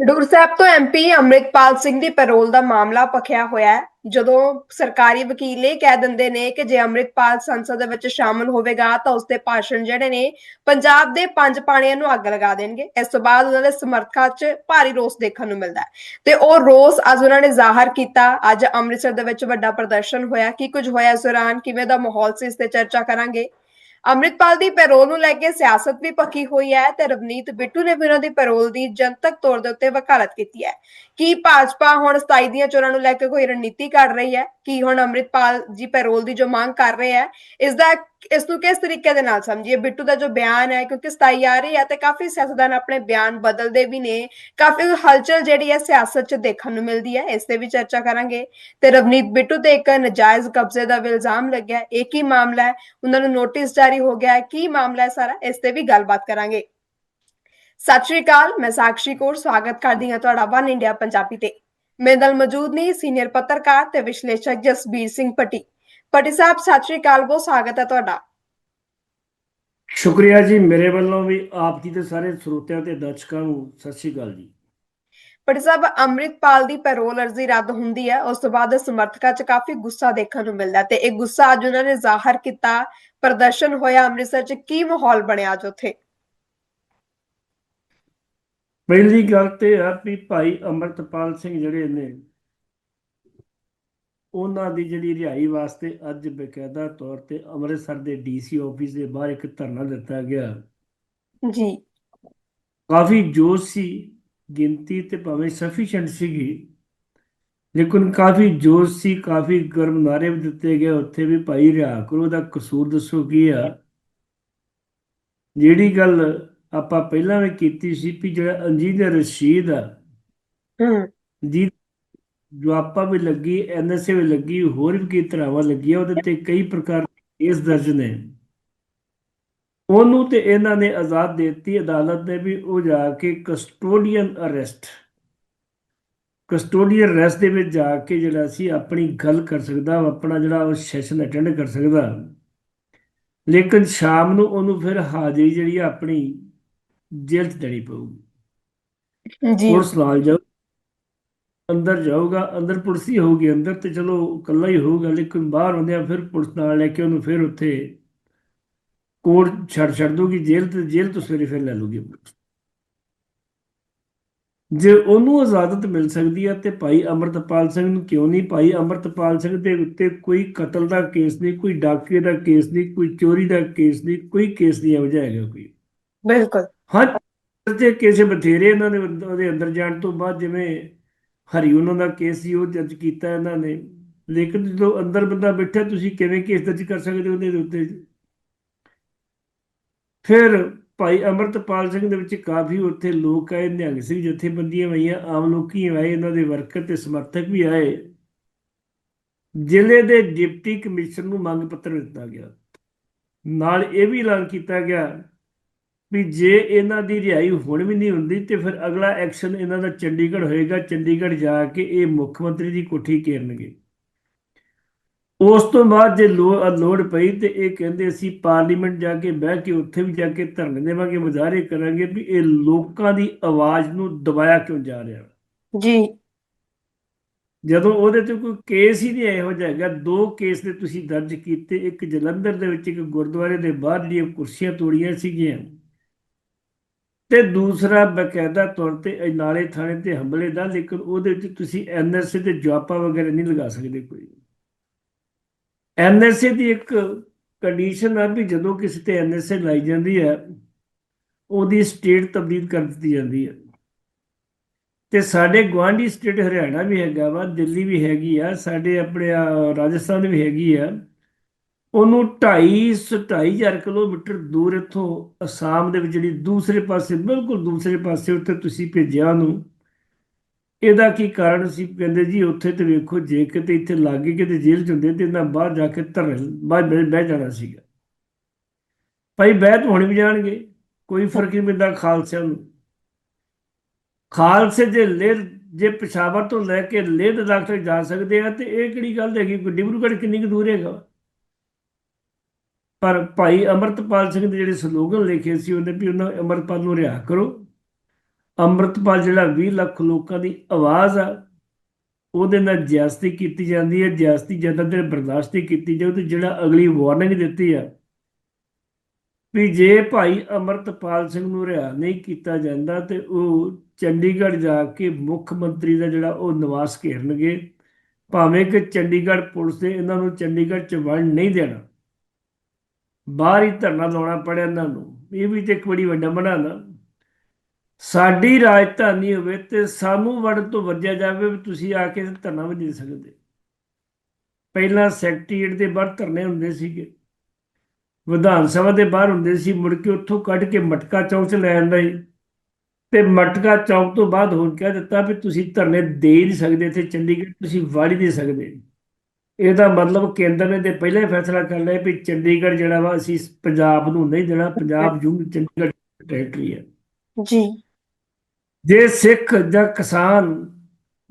ਖਡੂਰ ਸਾਹਿਬ ਤੋਂ ਐਮਪੀ ਅੰਮ੍ਰਿਤਪਾਲ ਸਿੰਘ ਦੀ ਪੈਰੋਲ ਦਾ ਮਾਮਲਾ ਪਖਿਆ ਹੋਇਆ ਹੈ। ਜਦੋਂ ਸਰਕਾਰੀ ਵਕੀਲ ਇਹ ਕਹਿ ਦਿੰਦੇ ਨੇ ਕਿ ਜੇ ਅੰਮ੍ਰਿਤਪਾਲ ਸੰਸਦ ਦੇ ਵਿੱਚ ਸ਼ਾਮਲ ਹੋਵੇਗਾ ਤਾਂ ਉਸਦੇ ਭਾਸ਼ਣ ਜਿਹੜੇ ਨੇ ਪੰਜਾਬ ਦੇ ਪੰਜ ਪਾਣੀਆਂ ਨੂੰ ਅੱਗ ਲਗਾ ਦੇਣਗੇ। ਇਸ ਤੋਂ ਬਾਅਦ ਉਹਨਾਂ ਦੇ ਸਮਰਥਕਾਂ 'ਚ ਭਾਰੀ ਰੋਸ ਦੇਖਣ ਨੂੰ ਮਿਲਦਾ ਹੈ। ਤੇ ਉਹ ਰੋਸ ਅੱਜ ਉਹਨਾਂ ਨੇ ਜ਼ਾਹਰ ਕੀਤਾ। ਅੱਜ ਅੰਮ੍ਰਿਤਸਰ ਦੇ ਵਿੱਚ ਵੱਡਾ ਪ੍ਰਦਰਸ਼ਨ ਹੋਇਆ। ਕੀ ਕੁਝ ਹੋਇਆ ਇਸ ਦੌਰਾਨ? ਕਿਵੇਂ ਦਾ ਮਾਹੌਲ ਸੀ? ਇਸ ਤੇ ਚਰਚਾ ਕਰਾਂਗੇ। ਅੰਮ੍ਰਿਤਪਾਲ ਦੀ ਪੈਰੋਲ ਨੂੰ ਲੈ ਕੇ ਸਿਆਸਤ ਵੀ ਪੱਕੀ ਹੋਈ ਹੈ ਤੇ ਰਵਨੀਤ ਬਿੱਟੂ ਨੇ ਵੀ ਉਹਨਾਂ ਦੀ ਪੈਰੋਲ ਦੀ ਜਨਤਕ ਤੌਰ ਦੇ ਉੱਤੇ ਵਕਾਲਤ ਕੀਤੀ ਹੈ। ਕੀ ਭਾਜਪਾ ਹੁਣ 27 ਦੀਆਂ ਚੋਣਾਂ ਨੂੰ ਲੈ ਕੇ ਕੋਈ ਰਣਨੀਤੀ ਕਰ ਰਹੀ ਹੈ? ਕੀ ਹੁਣ ਅੰਮ੍ਰਿਤਪਾਲ ਜੀ ਪੈਰੋਲ ਦੀ ਜੋ ਮੰਗ ਕਰ ਰਹੇ ਹੈ, ਇਸ ਦਾ ਇਸ ਨੂੰ ਕਿਸ ਤਰੀਕੇ ਦੇ ਨਾਲ ਸਮਝੀਏ? ਬਿੱਟੂ ਦਾ ਜੋ ਬਿਆਨ ਹੈ, ਕਿਉਂਕਿ 27 ਆ ਰਹੀ ਹੈ ਤੇ ਕਾਫੀ ਸਿਆਸਤਦਾਨ ਆਪਣੇ ਬਿਆਨ ਬਦਲਦੇ ਵੀ ਨੇ। ਕਾਫੀ ਹਲਚਲ ਜਿਹੜੀ ਹੈ ਸਿਆਸਤ 'ਚ ਦੇਖਣ ਨੂੰ ਮਿਲਦੀ ਹੈ, ਇਸ ਤੇ ਵੀ ਚਰਚਾ ਕਰਾਂਗੇ। ਤੇ ਰਵਨੀਤ ਬਿੱਟੂ ਤੇ ਇੱਕ ਨਜਾਇਜ਼ ਕਬਜ਼ੇ ਦਾ ਵੀ ਇਲਜ਼ਾਮ ਲੱਗਿਆ ਹੈ। ਇਹ ਕੀ ਮਾਮਲਾ ਹੈ? ਉਹਨਾਂ ਨੂੰ ਨੋਟਿਸ ਜਾਰੀ ਹੋ ਗਿਆ ਹੈ। ਕੀ ਮਾਮਲਾ ਹੈ ਸਾਰਾ? ਇਸ ਤੇ ਵੀ ਗੱਲਬਾਤ ਕਰਾਂਗੇ। ਸਤਿ ਸ਼੍ਰੀ ਅਕਾਲ, ਮੈਂ ਸਾਕਸ਼ੀ ਕੌਰ, ਸਵਾਗਤ ਕਰਦੀ ਹਾਂ ਤੁਹਾਡਾ ਵਨ ਇੰਡੀਆ ਪੰਜਾਬੀ ਤੇ। ਮੇਰੇ ਨਾਲ ਮੌਜੂਦ ਨੇ ਸੀਨੀਅਰ ਪੱਤਰਕਾਰ ਤੇ ਵਿਸ਼ਲੇਸ਼ਕ ਜਸਬੀਰ ਸਿੰਘ ਪੱਟੀ ਪੱਟੀ ਸਾਹਿਬ ਸਤਿ ਸ਼੍ਰੀ ਅਕਾਲ ਬਹੁਤ ਸਵਾਗਤ ਹੈ ਤੁਹਾਡਾ। ਸ਼ੁਕਰੀਆ ਜੀ ਮੇਰੇ ਵੱਲੋਂ ਵੀ ਆਪ ਜੀ ਦੇ ਸਾਰੇ ਸਰੋਤਿਆਂ ਤੇ ਦਰਸ਼ਕਾਂ ਨੂੰ ਸਤਿ ਸ਼੍ਰੀ ਅਕਾਲ ਜੀ। ਪੱਟੀ ਸਾਹਿਬ ਅੰਮ੍ਰਿਤਪਾਲ ਦੀ ਪੈਰੋਲ ਅਰਜ਼ੀ ਰੱਦ ਹੁੰਦੀ ਹੈ ਉਸ ਤੋਂ ਬਾਅਦ ਸਮਰਥਕਾਂ 'ਚ ਕਾਫੀ ਗੁੱਸਾ ਦੇਖਣ ਨੂੰ ਮਿਲਦਾ ਤੇ ਇਹ ਗੁੱਸਾ ਅੱਜ ਉਹਨਾਂ ਨੇ ਜ਼ਾਹਰ ਕੀਤਾ ਪ੍ਰਦਰਸ਼ਨ ਹੋਇਆ ਅੰਮ੍ਰਿਤਸਰ 'ਚ ਕੀ ਮਾਹੌਲ ਬਣਿਆ ਅੱਜ ਉੱਥੇ? ਪਹਿਲੀ ਗੱਲ ਤੇ ਆ ਵੀ ਭਾਈ ਅਮਰਤਪਾਲ ਸਿੰਘ ਜਿਹੜੇ ਨੇ ਉਹਨਾਂ ਦੀ ਜਿਹੜੀ ਰਿਹਾਈ ਵਾਸਤੇ ਅੱਜ ਬਕਾਇਦਾ ਤੌਰ ਤੇ ਅੰਮ੍ਰਿਤਸਰ ਦੇ ਡੀਸੀ ਆਫਿਸ ਦੇ ਬਾਹਰ ਇੱਕ ਧਰਨਾ ਦਿੱਤਾ ਗਿਆ। ਜੀ। ਕਾਫੀ ਜੋਸ਼ ਸੀ ਗਿਣਤੀ ਤੇ ਭਾਵੇਂ ਸਫੀਸ਼ੀਐਂਟ ਸੀਗੀ ਲੇਕਿਨ ਕਾਫੀ ਜੋਸ਼ ਸੀ ਕਾਫੀ ਗਰਮ ਨਾਰੇ ਵੀ ਦਿੱਤੇ ਗਏ। ਉੱਥੇ ਵੀ ਭਾਈ ਰਿਹਾ ਕਰੋ ਦਾ ਕਸੂਰ ਦੱਸੋ ਕੀ ਆ? ਜਿਹੜੀ ਗੱਲ ਆਪਾਂ ਪਹਿਲਾਂ ਵੀ ਕੀਤੀ ਸੀ ਵੀ ਜਿਹੜਾ ਇੰਜੀਨੀਅਰ ਰਸ਼ੀਦ ਆ ਹੂੰ। ਜੀ ਜੋ ਆਪਾਂ ਵੀ ਲੱਗੀ ਐਨਐਸਏ ਵੀ ਲੱਗੀ ਹੋਰ ਵੀ ਕਈ ਤਰ੍ਹਾਂਵਾਂ ਲੱਗੀਆਂ ਉਹਦੇ ਤੇ ਕਈ ਪ੍ਰਕਾਰ ਦੇ ਕੇਸ ਦਰਜ ਨੇ। ਉਹਨੂੰ ਤੇ ਇਹਨਾਂ ਨੇ ਆਜ਼ਾਦ ਦਿੱਤੀ ਅਦਾਲਤ ਨੇ ਵੀ ਉਹ ਜਾ ਕੇ ਕਸਟੋਡੀਅਨ ਅਰੈਸਟ ਕਸਟੋਡੀਅਨ ਅਰੈਸਟ ਦੇ ਵਿੱਚ ਜਾ ਕੇ ਜਿਹੜਾ ਸੀ ਆਪਣੀ ਗੱਲ ਕਰ ਸਕਦਾ ਆਪਣਾ ਜਿਹੜਾ ਉਹ ਸੈਸ਼ਨ ਅਟੈਂਡ ਕਰ ਸਕਦਾ। ਲੇਕਿਨ ਸ਼ਾਮ ਨੂੰ ਉਹਨੂੰ ਫਿਰ ਹਾਜ਼ਰੀ ਜਿਹੜੀ ਆਪਣੀ ਜੇਲ੍ਹ 'ਚ ਦੇਣੀ ਪਊਗੀ। ਜੀ। ਪੁਲਿਸ ਨਾਲ ਜਾਊ ਅੰਦਰ ਜਾਊਗਾ ਅੰਦਰ ਪੁਲਿਸ ਹੀ ਹੋਊਗੀ ਅੰਦਰ ਤੇ ਚਲੋ ਇਕੱਲਾ ਹੀ ਹੋਊਗਾ ਲੇਕਿਨ ਬਾਹਰ ਹੁੰਦਿਆਂ ਫਿਰ ਪੁਲਿਸ ਨਾਲ ਲੈ ਕੇ ਉਹਨੂੰ ਫਿਰ ਉੱਥੇ ਕੋਰਟ ਛੱਡ ਛੱਡ ਦੂਗੀ ਜੇਲ੍ਹ ਤੇ ਜੇਲ੍ਹ ਤੋਂ ਸਵੇਰੇ ਫਿਰ ਲੈ ਲੂਗੀ। ਜੇ ਉਹਨੂੰ ਇਜਾਜ਼ਤ ਮਿਲ ਸਕਦੀ ਹੈ ਤੇ ਭਾਈ ਅਮਰਤਪਾਲ ਸਿੰਘ ਨੂੰ ਕਿਉਂ ਨਹੀਂ? ਭਾਈ ਅਮਰਤਪਾਲ ਸਿੰਘ ਦੇ ਉੱਤੇ ਕੋਈ ਕਤਲ ਦਾ ਕੇਸ ਨਹੀਂ ਕੋਈ ਡਾਕੇ ਦਾ ਕੇਸ ਨਹੀਂ ਕੋਈ ਚੋਰੀ ਦਾ ਕੇਸ ਨਹੀਂ ਕੋਈ ਕੇਸ ਨਹੀਂ ਇਹੋ ਜਿਹਾ ਹੈਗਾ ਕੋਈ। ਬਿਲਕੁਲ। ਹਾਂ ਤੇ ਕਿਸੇ ਬਥੇਰੇ ਇਹਨਾਂ ਉਹਦੇ ਅੰਦਰ ਜਾਣ ਤੋਂ ਬਾਅਦ ਜਿਵੇਂ ਹਰੀ ਉਹਨਾਂ ਦਾ ਕੇਸ ਸੀ, ਉਹ ਜੱਜ ਕੀਤਾ ਇਹਨਾਂ ਨੇ। ਲੇਕਿਨ ਜਦੋਂ ਅੰਦਰ ਬੰਦਾ ਬੈਠਾ, ਤੁਸੀਂ ਕਿਵੇਂ ਕੇਸ ਦਰਜ ਕਰ ਸਕਦੇ ਹੋ ਉਹਦੇ ਉੱਤੇ? ਫਿਰ ਭਾਈ ਅਮਰਤਪਾਲ ਸਿੰਘ ਦੇ ਵਿੱਚ ਕਾਫੀ ਉੱਥੇ ਲੋਕ ਆਏ, ਨਿਹੰਗ ਸਿੰਘ ਜਥੇਬੰਦੀਆਂ ਆਈਆਂ, ਆਮ ਲੋਕੀ ਆਏ, ਇਹਨਾਂ ਦੇ ਵਰਕਰ ਤੇ ਸਮਰਥਕ ਵੀ ਆਏ। ਜ਼ਿਲ੍ਹੇ ਦੇ ਡਿਪਟੀ ਕਮਿਸ਼ਨਰ ਨੂੰ ਮੰਗ ਪੱਤਰ ਦਿੱਤਾ ਗਿਆ। ਨਾਲ ਇਹ ਵੀ ਐਲਾਨ ਕੀਤਾ ਗਿਆ ਵੀ ਜੇ ਇਹਨਾਂ ਦੀ ਰਿਹਾਈ ਹੁਣ ਵੀ ਨਹੀਂ ਹੁੰਦੀ ਤੇ ਫਿਰ ਅਗਲਾ ਐਕਸ਼ਨ ਇਹਨਾਂ ਦਾ ਚੰਡੀਗੜ੍ਹ ਹੋਏਗਾ ਚੰਡੀਗੜ੍ਹ ਜਾ ਕੇ ਇਹ ਮੁੱਖ ਮੰਤਰੀ ਦੀ ਕੋਠੀ ਘੇਰਨਗੇ। ਉਸ ਤੋਂ ਬਾਅਦ ਜੇ ਲੋੜ ਪਈ ਤੇ ਇਹ ਕਹਿੰਦੇ ਅਸੀਂ ਪਾਰਲੀਮੈਂਟ ਜਾ ਕੇ ਬਹਿ ਕੇ ਉੱਥੇ ਵੀ ਜਾ ਕੇ ਧਰਨੇ ਦੇਵਾਂਗੇ ਮੁਜ਼ਾਹਰੇ ਕਰਾਂਗੇ ਵੀ ਇਹ ਲੋਕਾਂ ਦੀ ਆਵਾਜ਼ ਨੂੰ ਦਬਾਇਆ ਕਿਉਂ ਜਾ ਰਿਹਾ ਜੀ। ਜਦੋਂ ਉਹਦੇ ਤੇ ਕੋਈ ਕੇਸ ਹੀ ਨਹੀਂ ਇਹੋ ਜਿਹਾ ਹੈਗਾ ਦੋ ਕੇਸ ਨੇ ਤੁਸੀਂ ਦਰਜ ਕੀਤੇ ਇੱਕ ਜਲੰਧਰ ਦੇ ਵਿੱਚ ਇੱਕ ਗੁਰਦੁਆਰੇ ਦੇ ਬਾਹਰ ਜਿਹੜੀਆਂ ਕੁਰਸੀਆਂ ਤੋੜੀਆਂ ਸੀਗੀਆਂ। ਤੇ ਦੂਸਰਾ ਬਕਾਇਦਾ ਤੌਰ ਤੇ ਨਾਲੇ ਥਾਣੇ ਤੇ ਹਮਲੇ ਦਾ, ਲੇਕਿਨ ਉਹਦੇ ਵਿੱਚ ਤੁਸੀਂ ਐਨਐਸਏ ਤੇ ਜਾਪਾ ਵਗੈਰਾ ਨਹੀਂ ਲਗਾ ਸਕਦੇ ਕੋਈ। ਐਨਐਸਏ ਦੀ ਇੱਕ ਕੰਡੀਸ਼ਨ ਆ ਵੀ ਜਦੋਂ ਕਿਸੇ ਤੇ ਐਨਐਸਏ ਲਾਈ ਜਾਂਦੀ ਹੈ, ਉਹਦੀ ਸਟੇਟ ਤਬਦੀਲ ਕਰ ਦਿੱਤੀ ਜਾਂਦੀ ਹੈ। ਤੇ ਸਾਡੇ ਗਵਾਂਢੀ ਸਟੇਟ ਹਰਿਆਣਾ ਵੀ ਹੈਗਾ ਵਾ, ਦਿੱਲੀ ਵੀ ਹੈਗੀ ਆ, ਸਾਡੇ ਆਪਣੇ ਰਾਜਸਥਾਨ ਵੀ ਹੈਗੀ ਆ। ਉਹਨੂੰ 2.5 2.5000 ਕਿਲੋਮੀਟਰ ਦੂਰ ਇੱਥੋਂ ਅਸਾਮ ਦੇ ਵਿੱਚ ਜਿਹੜੀ ਦੂਸਰੇ ਪਾਸੇ, ਬਿਲਕੁਲ ਦੂਸਰੇ ਪਾਸੇ ਉੱਥੇ ਤੁਸੀਂ ਭੇਜਿਆ ਉਹਨੂੰ। ਇਹਦਾ ਕੀ ਕਾਰਨ ਸੀ? ਕਹਿੰਦੇ ਜੀ, ਉੱਥੇ ਤੇ ਵੇਖੋ, ਜੇ ਕਿਤੇ ਇੱਥੇ ਲਾਗੇ ਕਿਤੇ ਜੇਲ੍ਹ ਚ ਹੁੰਦੇ ਤੇ ਇਹਨਾਂ ਬਾਹਰ ਜਾ ਕੇ ਧਰਨ, ਬਾਹਰ ਬਹਿ ਜਾਣਾ ਸੀਗਾ। ਭਾਈ, ਬਹਿ ਤਾਂ ਹੁਣ ਵੀ ਜਾਣਗੇ, ਕੋਈ ਫ਼ਰਕ ਨਹੀਂ ਪੈਂਦਾ ਖਾਲਸਿਆਂ ਨੂੰ। ਖਾਲਸੇ ਜੇ ਲੇਹ, ਜੇ ਪਸ਼ਾਵਰ ਤੋਂ ਲੈ ਕੇ ਲੇਹ ਲਦਾਖ ਤੱਕ ਜਾ ਸਕਦੇ ਆ ਤੇ ਇਹ ਕਿਹੜੀ ਗੱਲ ਹੈਗੀ? ਡਿਬਰੂਗੜ੍ਹ ਕਿੰਨੀ ਕੁ ਦੂਰ ਹੈਗਾ? ਪਰ ਭਾਈ ਅਮਰਤਪਾਲ ਸਿੰਘ ਦੇ ਜਿਹੜੇ ਸਲੋਗਨ ਲਿਖੇ ਸੀ ਉਹਨੇ ਵੀ ਉਹਨਾਂ ਅਮਰਪਾਲ ਨੂੰ ਰਿਹਾ ਕਰੋ। ਅੰਮ੍ਰਿਤਪਾਲ ਜਿਹੜਾ 20 ਲੱਖ ਲੋਕਾਂ ਦੀ ਆਵਾਜ਼ ਆ, ਉਹਦੇ ਨਾਲ ਜਿਆਸਤੀ ਕੀਤੀ ਜਾਂਦੀ ਹੈ, ਜਿਆਸਤੀ ਜਦੋਂ ਤੱਕ ਬਰਦਾਸ਼ਤ ਕੀਤੀ ਜਾਵੇ ਤੇ ਜਿਹੜਾ ਅਗਲੀ ਵਾਰਨਿੰਗ ਦਿੱਤੀ ਆ, ਵੀ ਜੇ ਭਾਈ ਅਮਰਤਪਾਲ ਸਿੰਘ ਨੂੰ ਰਿਹਾ ਨਹੀਂ ਕੀਤਾ ਜਾਂਦਾ ਤੇ ਉਹ ਚੰਡੀਗੜ੍ਹ ਜਾ ਕੇ ਮੁੱਖ ਮੰਤਰੀ ਦਾ ਜਿਹੜਾ ਉਹ ਨਿਵਾਸ ਘੇਰਨਗੇ, ਭਾਵੇਂ ਕਿ ਚੰਡੀਗੜ੍ਹ ਪੁਲਿਸ ਨੇ ਇਹਨਾਂ ਨੂੰ ਚੰਡੀਗੜ੍ਹ ਚ ਵੜਨ ਨਹੀਂ ਦੇਣਾ। ਬਾਹਰ ਹੀ ਧਰਨਾ ਲਾਉਣਾ ਪੜਿਆ ਇਹਨਾਂ ਨੂੰ। ਇਹ ਵੀ ਤੇ ਇੱਕ ਬੜੀ ਵੱਡਾ ਬਣਾ ਸਾਡੀ ਰਾਜਧਾਨੀ ਹੋਵੇ ਤੇ ਸਾਨੂੰ ਵੜਨ ਤੋਂ ਵਰਜਿਆ ਜਾਵੇ ਵੀ ਤੁਸੀਂ ਆ ਕੇ ਧਰਨਾ ਵੀ ਦੇ ਸਕਦੇ। ਪਹਿਲਾਂ ਸੈਕਟਰੀਏਟ ਦੇ ਬਾਹਰ ਧਰਨੇ ਹੁੰਦੇ ਸੀਗੇ। ਵਿਧਾਨ ਸਭਾ ਦੇ ਬਾਹਰ ਹੁੰਦੇ ਸੀ, ਮੁੜ ਕੇ ਉੱਥੋਂ ਕੱਢ ਕੇ ਮਟਕਾ ਚੌਂਕ 'ਚ ਲੈ ਆਂਦਾ ਸੀ। ਤੇ ਮਟਕਾ ਚੌਂਕ ਤੋਂ ਬਾਅਦ ਹੁਣ ਕਹਿ ਦਿੱਤਾ ਵੀ ਤੁਸੀਂ ਧਰਨੇ ਦੇ ਹੀ ਨਹੀਂ ਸਕਦੇ, ਇੱਥੇ ਚੰਡੀਗੜ੍ਹ ਤੁਸੀਂ ਵੜ ਹੀ ਨਹੀਂ ਸਕਦੇ। ਇਹਦਾ ਮਤਲਬ ਕੇਂਦਰ ਨੇ ਤੇ ਪਹਿਲਾਂ ਹੀ ਫੈਸਲਾ ਕਰ ਲਿਆ ਵੀ ਚੰਡੀਗੜ੍ਹ ਜਿਹੜਾ ਵਾ ਅਸੀਂ ਪੰਜਾਬ ਨੂੰ ਨਹੀਂ ਦੇਣਾ ਪੰਜਾਬ ਜੂ ਚੰਡੀਗੜ੍ਹ ਟੈਰੀਟਰੀ ਹੈ। ਜੀ। ਜੇ ਸਿੱਖ ਜਾਂ ਕਿਸਾਨ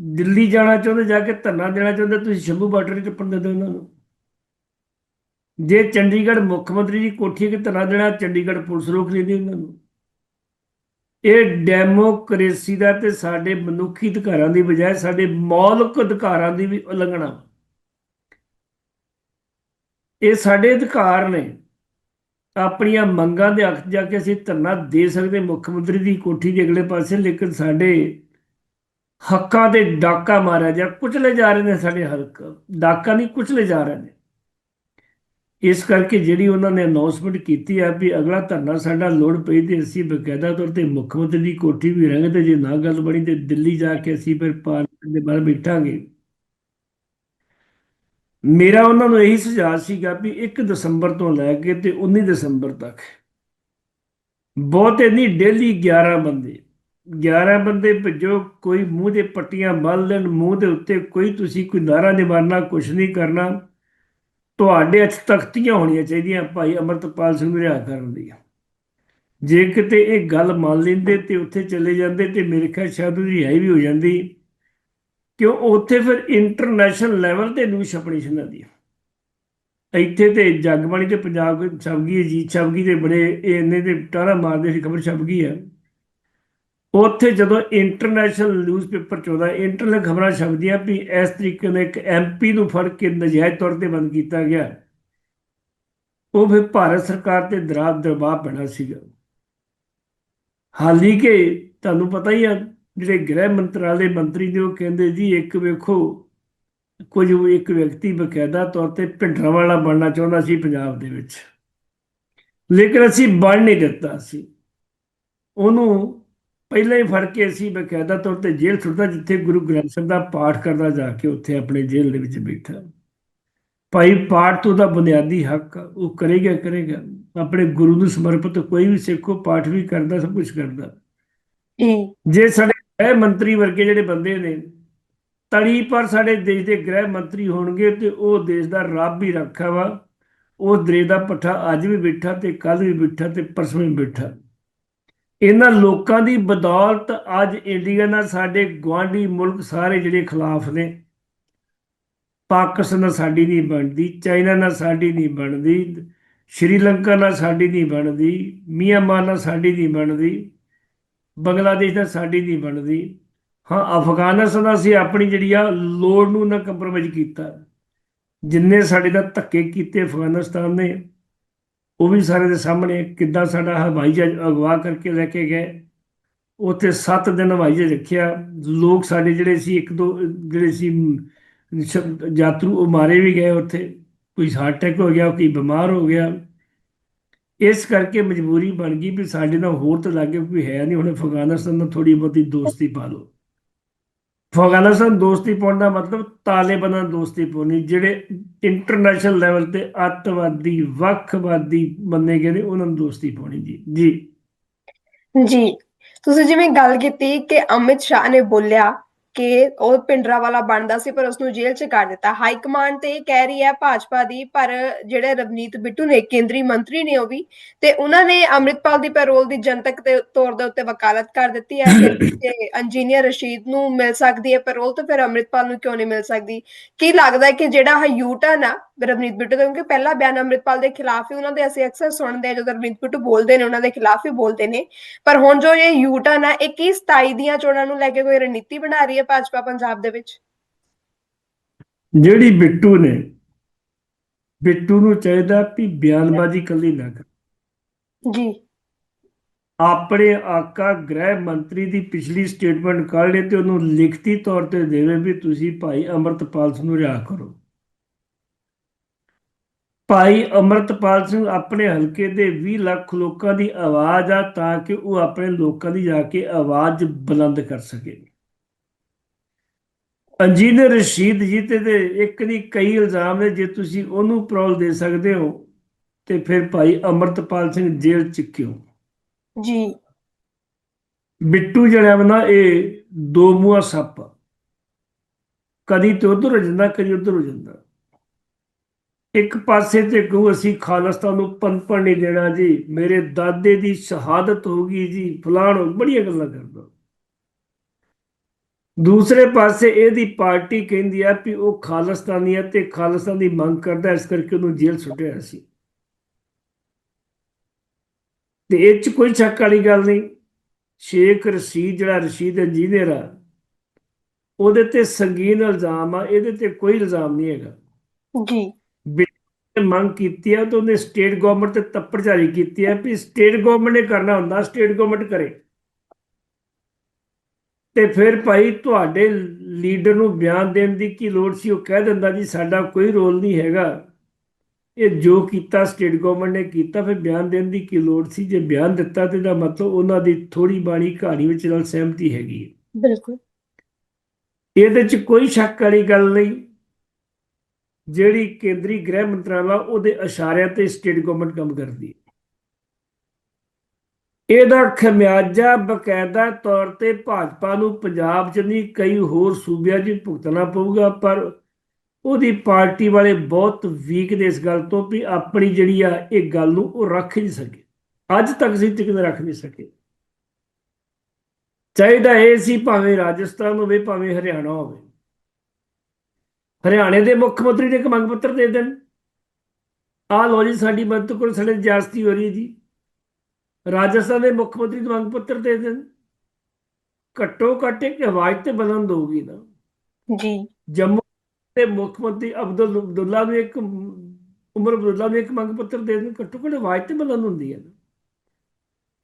ਦਿੱਲੀ ਜਾਣਾ ਚਾਹੁੰਦੇ ਜਾ ਕੇ ਧਰਨਾ ਦੇਣਾ ਚਾਹੁੰਦੇ ਤੁਸੀਂ ਸ਼ੰਭੂ ਬਾਰਡਰ ਟੱਪਣ ਦੇ ਦਿਓ ਉਹਨਾਂ ਨੂੰ। ਜੇ ਚੰਡੀਗੜ੍ਹ ਮੁੱਖ ਮੰਤਰੀ ਦੀ ਕੋਠੀ 'ਤੇ ਧਰਨਾ ਦੇਣਾ ਚੰਡੀਗੜ੍ਹ ਪੁਲਿਸ ਰੋਕ ਲੈਂਦੀ ਉਹਨਾਂ ਨੂੰ। ਇਹ ਡੈਮੋਕ੍ਰੇਸੀ ਦਾ ਤੇ ਸਾਡੇ ਮਨੁੱਖੀ ਅਧਿਕਾਰਾਂ ਦੀ ਬਜਾਏ ਸਾਡੇ ਮੌਲਿਕ ਅਧਿਕਾਰਾਂ ਦੀ ਵੀ ਉਲੰਘਣਾ। ਇਹ ਸਾਡੇ ਅਧਿਕਾਰ ਨੇ। ਆਪਣੀਆਂ ਮੰਗਾਂ ਦੇ ਹੱਕ ਜਾ ਕੇ ਅਸੀਂ ਧਰਨਾ ਦੇ ਸਕਦੇ, ਮੁੱਖ ਮੰਤਰੀ ਦੀ ਕੋਠੀ ਦੇ ਅਗਲੇ ਪਾਸੇ, ਲੇਕਿਨ ਸਾਡੇ ਹੱਕਾਂ ਤੇ ਡਾਕਾ ਮਾਰਿਆ ਜਾ, ਕੁਚਲੇ ਜਾ ਰਹੇ ਨੇ ਸਾਡੇ ਹੱਕ। ਡਾਕਾ ਨਹੀਂ, ਕੁਚਲੇ ਜਾ ਰਹੇ ਨੇ। ਇਸ ਕਰਕੇ ਜਿਹੜੀ ਉਹਨਾਂ ਨੇ ਅਨਾਉਂਸਮੈਂਟ ਕੀਤੀ ਆ ਵੀ ਅਗਲਾ ਧਰਨਾ ਸਾਡਾ ਲੋੜ ਪਈ ਤੇ ਅਸੀਂ ਬਕਾਇਦਾ ਤੌਰ ਤੇ ਮੁੱਖ ਮੰਤਰੀ ਦੀ ਕੋਠੀ ਵੀ ਰਹਿਣਗੇ ਤੇ ਜੇ ਨਾ ਗੱਲ ਬਣੀ ਤੇ ਦਿੱਲੀ ਜਾ ਕੇ ਅਸੀਂ ਫਿਰ ਪਾਰਲੀਮੈਂਟ ਦੇ ਬਾਹਰ ਬੈਠਾਂਗੇ। ਮੇਰਾ ਉਹਨਾਂ ਨੂੰ ਇਹੀ ਸੁਝਾਅ ਸੀਗਾ ਵੀ 1 ਦਸੰਬਰ ਤੋਂ ਲੈ ਕੇ ਤੇ 19 ਦਸੰਬਰ ਤੱਕ। ਬਹੁਤੇ ਨਹੀਂ, ਡੇਲੀ 11 ਬੰਦੇ। 11 ਬੰਦੇ ਭੇਜੋ, ਕੋਈ ਮੂੰਹ ਦੇ ਪੱਟੀਆਂ ਬੰਨ ਲੈਣ, ਮੂੰਹ ਦੇ ਉੱਤੇ ਕੋਈ ਤੁਸੀਂ ਕੋਈ ਨਾਰਾ ਨਹੀਂ ਮਾਰਨਾ ਕੁਝ ਨਹੀਂ ਕਰਨਾ। ਤੁਹਾਡੇ ਹੱਥ ਤਖਤੀਆਂ ਹੋਣੀਆਂ ਚਾਹੀਦੀਆਂ, ਭਾਈ ਅਮਰਤਪਾਲ ਸਿੰਘ ਨੂੰ ਰਿਹਾ ਕਰਨ ਦੀ ਜੇ ਕਿਤੇ ਇਹ ਗੱਲ ਮੰਨ ਲੈਂਦੇ ਤੇ ਉੱਥੇ ਚਲੇ ਜਾਂਦੇ ਤੇ ਮੇਰੇ ਖਿਆਲ ਸ਼ਾਇਦ ਉਹਦੀ ਰਿਹਾਈ ਵੀ ਹੋ ਜਾਂਦੀ। ਕਿ ਉੱਥੇ ਫਿਰ ਇੰਟਰਨੈਸ਼ਨਲ ਲੈਵਲ ਤੇ ਨਿਊਜ਼ ਛਪਣੀ ਸੀ ਇਹਨਾਂ ਇੱਥੇ ਤੇ ਜਗਬਾਣੀ ਤੇ ਪੰਜਾਬ ਵਿੱਚ ਛਪ ਗਈ ਅਜੀਤ ਛਪ ਗਈ ਬੜੇ ਇਹਨੇ ਦੇ ਤੇ ਟਾਰਾ ਮਾਰਦੇ ਸੀ, ਖਬਰ ਛਪ ਗਈ ਹੈ ਉੱਥੇ ਜਦੋਂ ਇੰਟਰਨੈਸ਼ਨਲ ਨਿਊਜ਼ਪੇਪਰ ਚੋਦਾ ਇੰਟਰਨੈਸ਼ਨਲ ਖਬਰਾਂ ਛਪਦੀਆਂ ਵੀ ਇਸ ਤਰੀਕੇ ਨਾਲ ਇੱਕ ਐਮਪੀ ਨੂੰ ਫੜ ਕੇ ਨਜਾਇਜ਼ ਤੌਰ ਤੇ ਬੰਦ ਕੀਤਾ ਗਿਆ। ਉਹ ਫਿਰ ਭਾਰਤ ਸਰਕਾਰ ਤੇ ਦਰਾਬ ਦਰਬਾਅ ਪੈਣਾ ਸੀਗਾ। ਹਾਲੀ ਕਿ ਤੁਹਾਨੂੰ ਪਤਾ ਹੀ ਆ ਜਿਹੜੇ ਗ੍ਰਹਿ ਮੰਤਰਾਲੇ ਮੰਤਰੀ ਨੇ ਉਹ ਕਹਿੰਦੇ ਜੀ ਇੱਕ ਵੇਖੋ ਕੁਝ ਇੱਕ ਵਿਅਕਤੀ ਬਕਾਇਦਾ ਤੌਰ ਤੇ ਭਿੰਡਰਾਂ ਵਾਲਾ ਬਣਨਾ ਚਾਹੁੰਦਾ ਸੀ ਪੰਜਾਬ ਦੇ ਵਿੱਚ। ਲੇਕਿਨ ਅਸੀਂ ਬਣ ਨਹੀਂ ਦਿੱਤਾ ਸੀ। ਉਹਨੂੰ ਪਹਿਲਾਂ ਹੀ ਫੜ ਕੇ ਅਸੀਂ ਬਕਾਇਦਾ ਤੌਰ ਤੇ ਜੇਲ੍ਹ ਸੁੱਟਦਾ ਜਿੱਥੇ ਗੁਰੂ ਗ੍ਰੰਥ ਸਾਹਿਬ ਦਾ ਪਾਠ ਕਰਦਾ ਜਾ ਕੇ ਉੱਥੇ ਆਪਣੇ ਜੇਲ੍ਹ ਦੇ ਵਿੱਚ ਬੈਠਾ। ਭਾਈ ਪਾਠ ਤੋਂ ਦਾ ਬੁਨਿਆਦੀ ਹੱਕ ਉਹ ਕਰੇਗਾ ਕਰੇਗਾ। ਆਪਣੇ ਗੁਰੂ ਨੂੰ ਸਮਰਪਿਤ ਕੋਈ ਵੀ ਸਿੱਖੋ ਪਾਠ ਵੀ ਕਰਦਾ ਸਭ ਕੁਝ ਕਰਦਾ। ਜੇ ਸਾਡੇ ਗ੍ਰਹਿ ਮੰਤਰੀ ਵਰਗੇ ਜਿਹੜੇ ਬੰਦੇ ਨੇ ਤੜੀ ਪਰ ਸਾਡੇ ਦੇਸ਼ ਦੇ ਗ੍ਰਹਿ ਮੰਤਰੀ ਹੋਣਗੇ ਤੇ ਉਹ ਦੇਸ਼ ਦਾ ਰੱਬ ਹੀ ਰੱਖਾ ਵਾ। ਉਹ ਦਰੇ ਦਾ ਪੱਠਾ ਅੱਜ ਵੀ ਬੈਠਾ ਤੇ ਕੱਲ ਵੀ ਬੈਠਾ ਤੇ ਪਰਸੋਂ ਵੀ ਬੈਠਾ। ਇਹਨਾਂ ਲੋਕਾਂ ਦੀ ਬਦੌਲਤ ਅੱਜ ਇੰਡੀਆ ਨਾਲ ਸਾਡੇ ਗਵਾਂਢੀ ਮੁਲਕ ਸਾਰੇ ਜਿਹੜੇ ਖਿਲਾਫ ਨੇ, ਪਾਕਿਸਤਾਨ ਨਾਲ ਸਾਡੀ ਨਹੀਂ ਬਣਦੀ, ਚਾਈਨਾ ਨਾਲ ਸਾਡੀ ਨਹੀਂ ਬਣਦੀ, ਸ਼੍ਰੀਲੰਕਾ ਨਾਲ ਸਾਡੀ ਨਹੀਂ ਬਣਦੀ, ਮੀਆਂਮਾਰ ਨਾਲ ਸਾਡੀ ਨਹੀਂ ਬਣਦੀ। ਬੰਗਲਾਦੇਸ਼ ਦਾ ਸਾਡੀ ਨਹੀਂ ਬਣਦੀ। ਹਾਂ, ਅਫਗਾਨਿਸਤਾਨ ਨਾਲ ਅਸੀਂ ਆਪਣੀ ਜਿਹੜੀ ਆ ਲੋੜ ਨੂੰ ਨਾ ਕੰਪਰੋਮਾਈਜ਼ ਕੀਤਾ। ਜਿੰਨੇ ਸਾਡੇ ਦਾ ਧੱਕੇ ਕੀਤੇ ਅਫਗਾਨਿਸਤਾਨ ਨੇ, ਉਹ ਵੀ ਸਾਰੇ ਦੇ ਸਾਹਮਣੇ ਕਿੱਦਾਂ ਸਾਡਾ ਹਵਾਈ ਜਹਾਜ਼ ਅਗਵਾ ਕਰਕੇ ਲੈ ਕੇ ਗਏ। ਉੱਥੇ 7 ਦਿਨ ਹਵਾਈ ਜਹਾਜ਼ ਰੱਖਿਆ। ਲੋਕ ਸਾਡੇ ਜਿਹੜੇ ਸੀ, ਇੱਕ ਦੋ ਜਿਹੜੇ ਸੀ ਸ਼- ਯਾਤਰੂ ਉਹ ਮਾਰੇ ਵੀ ਗਏ ਉੱਥੇ। ਕੋਈ ਹਾਰਟ ਅਟੈਕ ਹੋ ਗਿਆ, ਕੋਈ ਬਿਮਾਰ ਹੋ ਗਿਆ। ਇਸ ਕਰਕੇ ਮਜਬੂਰੀ ਬਣ ਗਈ ਵੀ ਸਾਡੇ ਨਾਲ ਹੋਰ ਤਾਂ ਲਾਗੇ ਕੋਈ ਹੈ ਨਹੀਂ। ਹੁਣ ਅਫਗਾਨਿਸਤਾਨ ਨਾਲ ਥੋੜੀ ਬਹੁਤੀ ਦੋਸਤੀ ਪਾ ਲਓ। ਅਫਗਾਨਿਸਤਾਨ ਦੋਸਤੀ ਪਾਉਣ ਦਾ ਮਤਲਬ ਤਾਲਿਬਾਨ ਨਾਲ ਦੋਸਤੀ ਪਾਉਣੀ, ਜਿਹੜੇ ਇੰਟਰਨੈਸ਼ਨਲ ਲੈਵਲ ਤੇ ਅੱਤਵਾਦੀ, ਵੱਖਵਾਦੀ ਮੰਨੇ ਗਏ ਨੇ ਉਹਨਾਂ ਨੂੰ ਦੋਸਤੀ ਪਾਉਣੀ ਜੀ। ਜੀ। ਜੀ। ਤੁਸੀਂ ਜਿਵੇਂ ਗੱਲ ਕੀਤੀ ਕਿ ਅਮਿਤ ਸ਼ਾਹ ਨੇ ਬੋਲਿਆ ਕਿ ਉਹ ਪਿੰਡਰਾ ਵਾਲਾ ਬਣਦਾ ਸੀ, ਪਰ ਉਸ ਨੂੰ ਜੇਲ੍ਹ 'ਚ ਕਰ ਦਿੱਤਾ। ਹਾਈ ਕਮਾਂਡ ਤੇ ਇਹ ਕਹਿ ਰਹੀ ਹੈ ਭਾਜਪਾ ਦੀ, ਪਰ ਜਿਹੜੇ ਰਵਨੀਤ ਬਿੱਟੂ ਨੇ, ਕੇਂਦਰੀ ਮੰਤਰੀ ਨੇ ਉਹ ਵੀ, ਤੇ ਉਹਨਾਂ ਨੇ ਅੰਮ੍ਰਿਤਪਾਲ ਦੀ ਪੈਰੋਲ ਦੀ ਜਨਤਕ ਦੇ ਤੌਰ ਦੇ ਉੱਤੇ ਵਕਾਲਤ ਕਰ ਦਿੱਤੀ ਹੈ। ਕਿ ਇੰਜੀਨੀਅਰ ਰਸ਼ੀਦ ਨੂੰ ਮਿਲ ਸਕਦੀ ਹੈ ਪੈਰੋਲ, ਤਾਂ ਫਿਰ ਅੰਮ੍ਰਿਤਪਾਲ ਨੂੰ ਕਿਉਂ ਨਹੀਂ ਮਿਲ ਸਕਦੀ? ਕੀ ਲੱਗਦਾ ਹੈ ਕਿ ਜਿਹੜਾ ਇਹ ਆ ਰਵਨੀਤ ਬਿੱਟੂ ਦਾ ਕਿਉਂਕਿ ਪਹਿਲਾ ਬਿਆਨ ਅੰਮ੍ਰਿਤਪਾਲ ਦੇ ਖਿਲਾਫ ਹੀ ਉਹਨਾਂ ਦੇ ਅਸੀਂ ਅਕਸਰ ਸੁਣਦੇ ਹਾਂ ਜਦੋਂ ਰਵਨੀਤ ਬਿੱਟੂ ਬੋਲਦੇ ਨੇ ਉਹਨਾਂ ਦੇ ਖਿਲਾਫ ਹੀ ਬੋਲਦੇ ਨੇ। ਪਰ ਹੁਣ ਜੋ ਇਹ ਯੂ ਟਰਨ ਹੈ ਇਹ ਕੀ 27 ਦੀਆਂ ਚੋਣਾਂ ਨੂੰ ਲੈ ਕੇ ਕੋਈ ਰਣਨੀਤੀ ਬਣਾ ਰਹੀ ਹੈ ਭਾਜਪਾ ਪੰਜਾਬ ਦੇ ਵਿੱਚ? ਜਿਹੜੀ ਬਿੱਟੂ ਨੇ ਬਿੱਟੂ ਨੂੰ ਚਾਹੀਦਾ ਵੀ ਬਿਆਨਬਾਜ਼ੀ ਕੱਲੀ ਨਾ ਕਰ। ਜੀ। ਆਪਣੇ ਆਕਾ ਗ੍ਰਹਿ ਮੰਤਰੀ ਦੀ ਪਿਛਲੀ ਸਟੇਟਮੈਂਟ ਕੱਢ ਲੈ ਤੇ ਉਹਨੂੰ ਲਿਖਤੀ ਤੌਰ ਤੇ ਦੇਵੇ ਵੀ ਤੁਸੀਂ ਭਾਈ ਅਮਰਤਪਾਲ ਸਿੰਘ ਨੂੰ ਰਿਹਾ ਕਰੋ। ਭਾਈ ਅਮਰਤਪਾਲ ਸਿੰਘ ਆਪਣੇ ਹਲਕੇ ਦੇ 20 ਲੱਖ ਲੋਕਾਂ ਦੀ ਆਵਾਜ਼ ਆ ਤਾਂ ਕਿ ਉਹ ਆਪਣੇ ਲੋਕਾਂ ਦੀ ਜਾ ਕੇ ਆਵਾਜ਼ ਬੁਲੰਦ ਕਰ ਸਕੇ। ਇੰਜੀਨੀਅਰ ਰਸ਼ੀਦ ਜੀ ਤੇ ਤੇ ਇੱਕ ਨਹੀਂ ਕਈ ਇਲਜ਼ਾਮ ਨੇ ਜੇ ਤੁਸੀਂ ਉਹਨੂੰ ਪ੍ਰੋਲ ਦੇ ਸਕਦੇ ਹੋ ਤੇ ਫਿਰ ਭਾਈ ਅਮਰਤਪਾਲ ਸਿੰਘ ਜੇਲ੍ਹ ਚ ਕਿਉਂ? ਜੀ। ਬਿੱਟੂ ਜਿਹੜਾ ਨਾ ਇਹ ਦੋ ਮੂੰਹਾ ਸੱਪ। ਕਦੀ ਤੇ ਉਧਰ ਹੋ ਜਾਂਦਾ ਕਦੀ ਉਧਰ ਹੋ ਜਾਂਦਾ। ਇੱਕ ਪਾਸੇ ਤੇ ਕਹੂ, ਅਸੀਂ ਖਾਲਿਸਤਾਨ ਨੂੰ ਪਨਪਣ ਨਹੀਂ ਦੇਣਾ ਜੀ। ਮੇਰੇ ਦਾਦੇ ਦੀ ਸ਼ਹਾਦਤ ਹੋ ਗਈ ਜੀ। ਫਲਾਣ ਹੋ ਬੜੀਆਂ ਗੱਲਾਂ ਕਰਦਾ। ਦੂਸਰੇ ਪਾਸੇ ਇਹਦੀ ਪਾਰਟੀ ਕਹਿੰਦੀ ਆ ਵੀ ਉਹ ਖਾਲਿਸਤਾਨੀ ਆ ਤੇ ਖਾਲਿਸਤਾਨ ਦੀ ਮੰਗ ਕਰਦਾ, ਇਸ ਕਰਕੇ ਉਹਨੂੰ ਜੇਲ੍ਹ ਸੁੱਟਿਆ ਸੀ। ਤੇ ਇਹ ਚ ਕੋਈ ਸ਼ੱਕ ਵਾਲੀ ਗੱਲ ਨਹੀਂ। ਸ਼ੇਖ ਰਸ਼ੀਦ, ਜਿਹੜਾ ਰਸ਼ੀਦ ਇੰਜੀਨੀਅਰ ਆ, ਉਹਦੇ ਤੇ ਸੰਗੀਨ ਇਲਜ਼ਾਮ ਆ। ਇਹਦੇ ਤੇ ਕੋਈ ਇਲਜ਼ਾਮ ਨਹੀਂ ਹੈਗਾ। ਜੀ। ਮੰਗ ਕੀਤੀ ਆ ਤਾਂ ਉਹਨੇ ਸਟੇਟ ਗਵਰਨਮੈਂਟ ਤੇ ਤੱਪੜ ਜਾਰੀ ਕੀਤੀ ਆ ਵੀ ਸਟੇਟ ਗਵਰਨਮੈਂਟ ਨੇ ਕਰਨਾ ਹੁੰਦਾ ਸਟੇਟ ਗਵਰਨਮੈਂਟ ਕਰੇ। ਤੇ ਫਿਰ ਭਾਈ ਤੁਹਾਡੇ ਲੀਡਰ ਨੂੰ ਬਿਆਨ ਦੇਣ ਦੀ ਕੀ ਲੋੜ ਸੀ? ਉਹ ਕਹਿ ਦਿੰਦਾ ਜੀ ਸਾਡਾ ਕੋਈ ਰੋਲ ਨਹੀਂ ਹੈਗਾ। ਇਹ ਜੋ ਕੀਤਾ ਸਟੇਟ ਗਵਰਨਮੈਂਟ ਨੇ ਕੀਤਾ ਫਿਰ ਬਿਆਨ ਦੇਣ ਦੀ ਕੀ ਲੋੜ ਸੀ? ਜੇ ਬਿਆਨ ਦਿੱਤਾ ਤੇ ਦਾ ਮਤਲਬ ਉਹਨਾਂ ਦੀ ਥੋੜੀ ਬਾਣੀ ਕਹਾਣੀ ਵਿੱਚ ਨਾਲ ਸਹਿਮਤੀ ਹੈਗੀ ਹੈ। ਬਿਲਕੁਲ। ਇਹਦੇ 'ਚ ਕੋਈ ਸ਼ੱਕ ਵਾਲੀ ਗੱਲ ਨਹੀਂ। ਜਿਹੜੀ ਕੇਂਦਰੀ ਗ੍ਰਹਿ ਮੰਤਰਾਲਾ ਉਹਦੇ ਇਸ਼ਾਰਿਆਂ ਤੇ ਸਟੇਟ ਗਵਰਨਮੈਂਟ ਕੰਮ ਕਰਦੀ ਹੈ। ਇਹਦਾ ਖਮਿਆਜਾ ਬਕਾਇਦਾ ਤੌਰ ਤੇ ਭਾਜਪਾ ਨੂੰ ਪੰਜਾਬ 'ਚ ਨਹੀਂ, ਕਈ ਹੋਰ ਸੂਬਿਆਂ 'ਚ ਭੁਗਤਣਾ ਪਊਗਾ, ਪਰ ਉਹਦੀ ਪਾਰਟੀ ਵਾਲੇ ਬਹੁਤ ਵੀਕ ਨੇ ਇਸ ਗੱਲ ਤੋਂ ਵੀ ਆਪਣੀ ਜਿਹੜੀ ਆ ਇਹ ਗੱਲ ਨੂੰ ਉਹ ਰੱਖ ਨਹੀਂ ਸਕੇ। ਅੱਜ ਤੱਕ ਸੀ ਤੱਕ ਰੱਖ ਨਹੀਂ ਸਕੇ। ਚਾਹੀਦਾ ਇਹ ਸੀ ਭਾਵੇਂ ਰਾਜਸਥਾਨ ਹੋਵੇ, ਭਾਵੇਂ ਹਰਿਆਣਾ ਹੋਵੇ। ਹਰਿਆਣੇ ਦੇ ਮੁੱਖ ਮੰਤਰੀ ਨੇ ਇੱਕ ਮੰਗ ਪੱਤਰ ਦੇ ਦੇਣ ਆਹ ਲੋ ਜੀ ਸਾਡੀ ਮਦਦ ਕੋਲ ਸਾਡੇ ਜਾਸਤੀ ਹੋ ਰਹੀ ਹੈ ਜੀ। ਰਾਜਸਥਾਨ ਦੇ ਮੁੱਖ ਮੰਤਰੀ ਨੂੰ ਮੰਗ ਪੱਤਰ ਦੇ ਦੇਣ ਘੱਟੋ ਘੱਟ ਇੱਕ ਆਵਾਜ਼ ਤੇ ਬੁਲੰਦ ਹੋਊਗੀ ਨਾ। ਜੀ। ਜੰਮੂ ਦੇ ਮੁੱਖ ਮੰਤਰੀ ਅਬਦੁਲ ਅਬਦੁੱਲਾ ਨੂੰ ਇੱਕ ਉਮਰ ਅਬਦੁੱਲਾ ਨੂੰ ਇੱਕ ਮੰਗ ਪੱਤਰ ਦੇ ਦੇਣ ਘੱਟੋ ਘੱਟ ਆਵਾਜ਼ ਤੇ ਬੁਲੰਦ ਹੁੰਦੀ ਹੈ ਨਾ।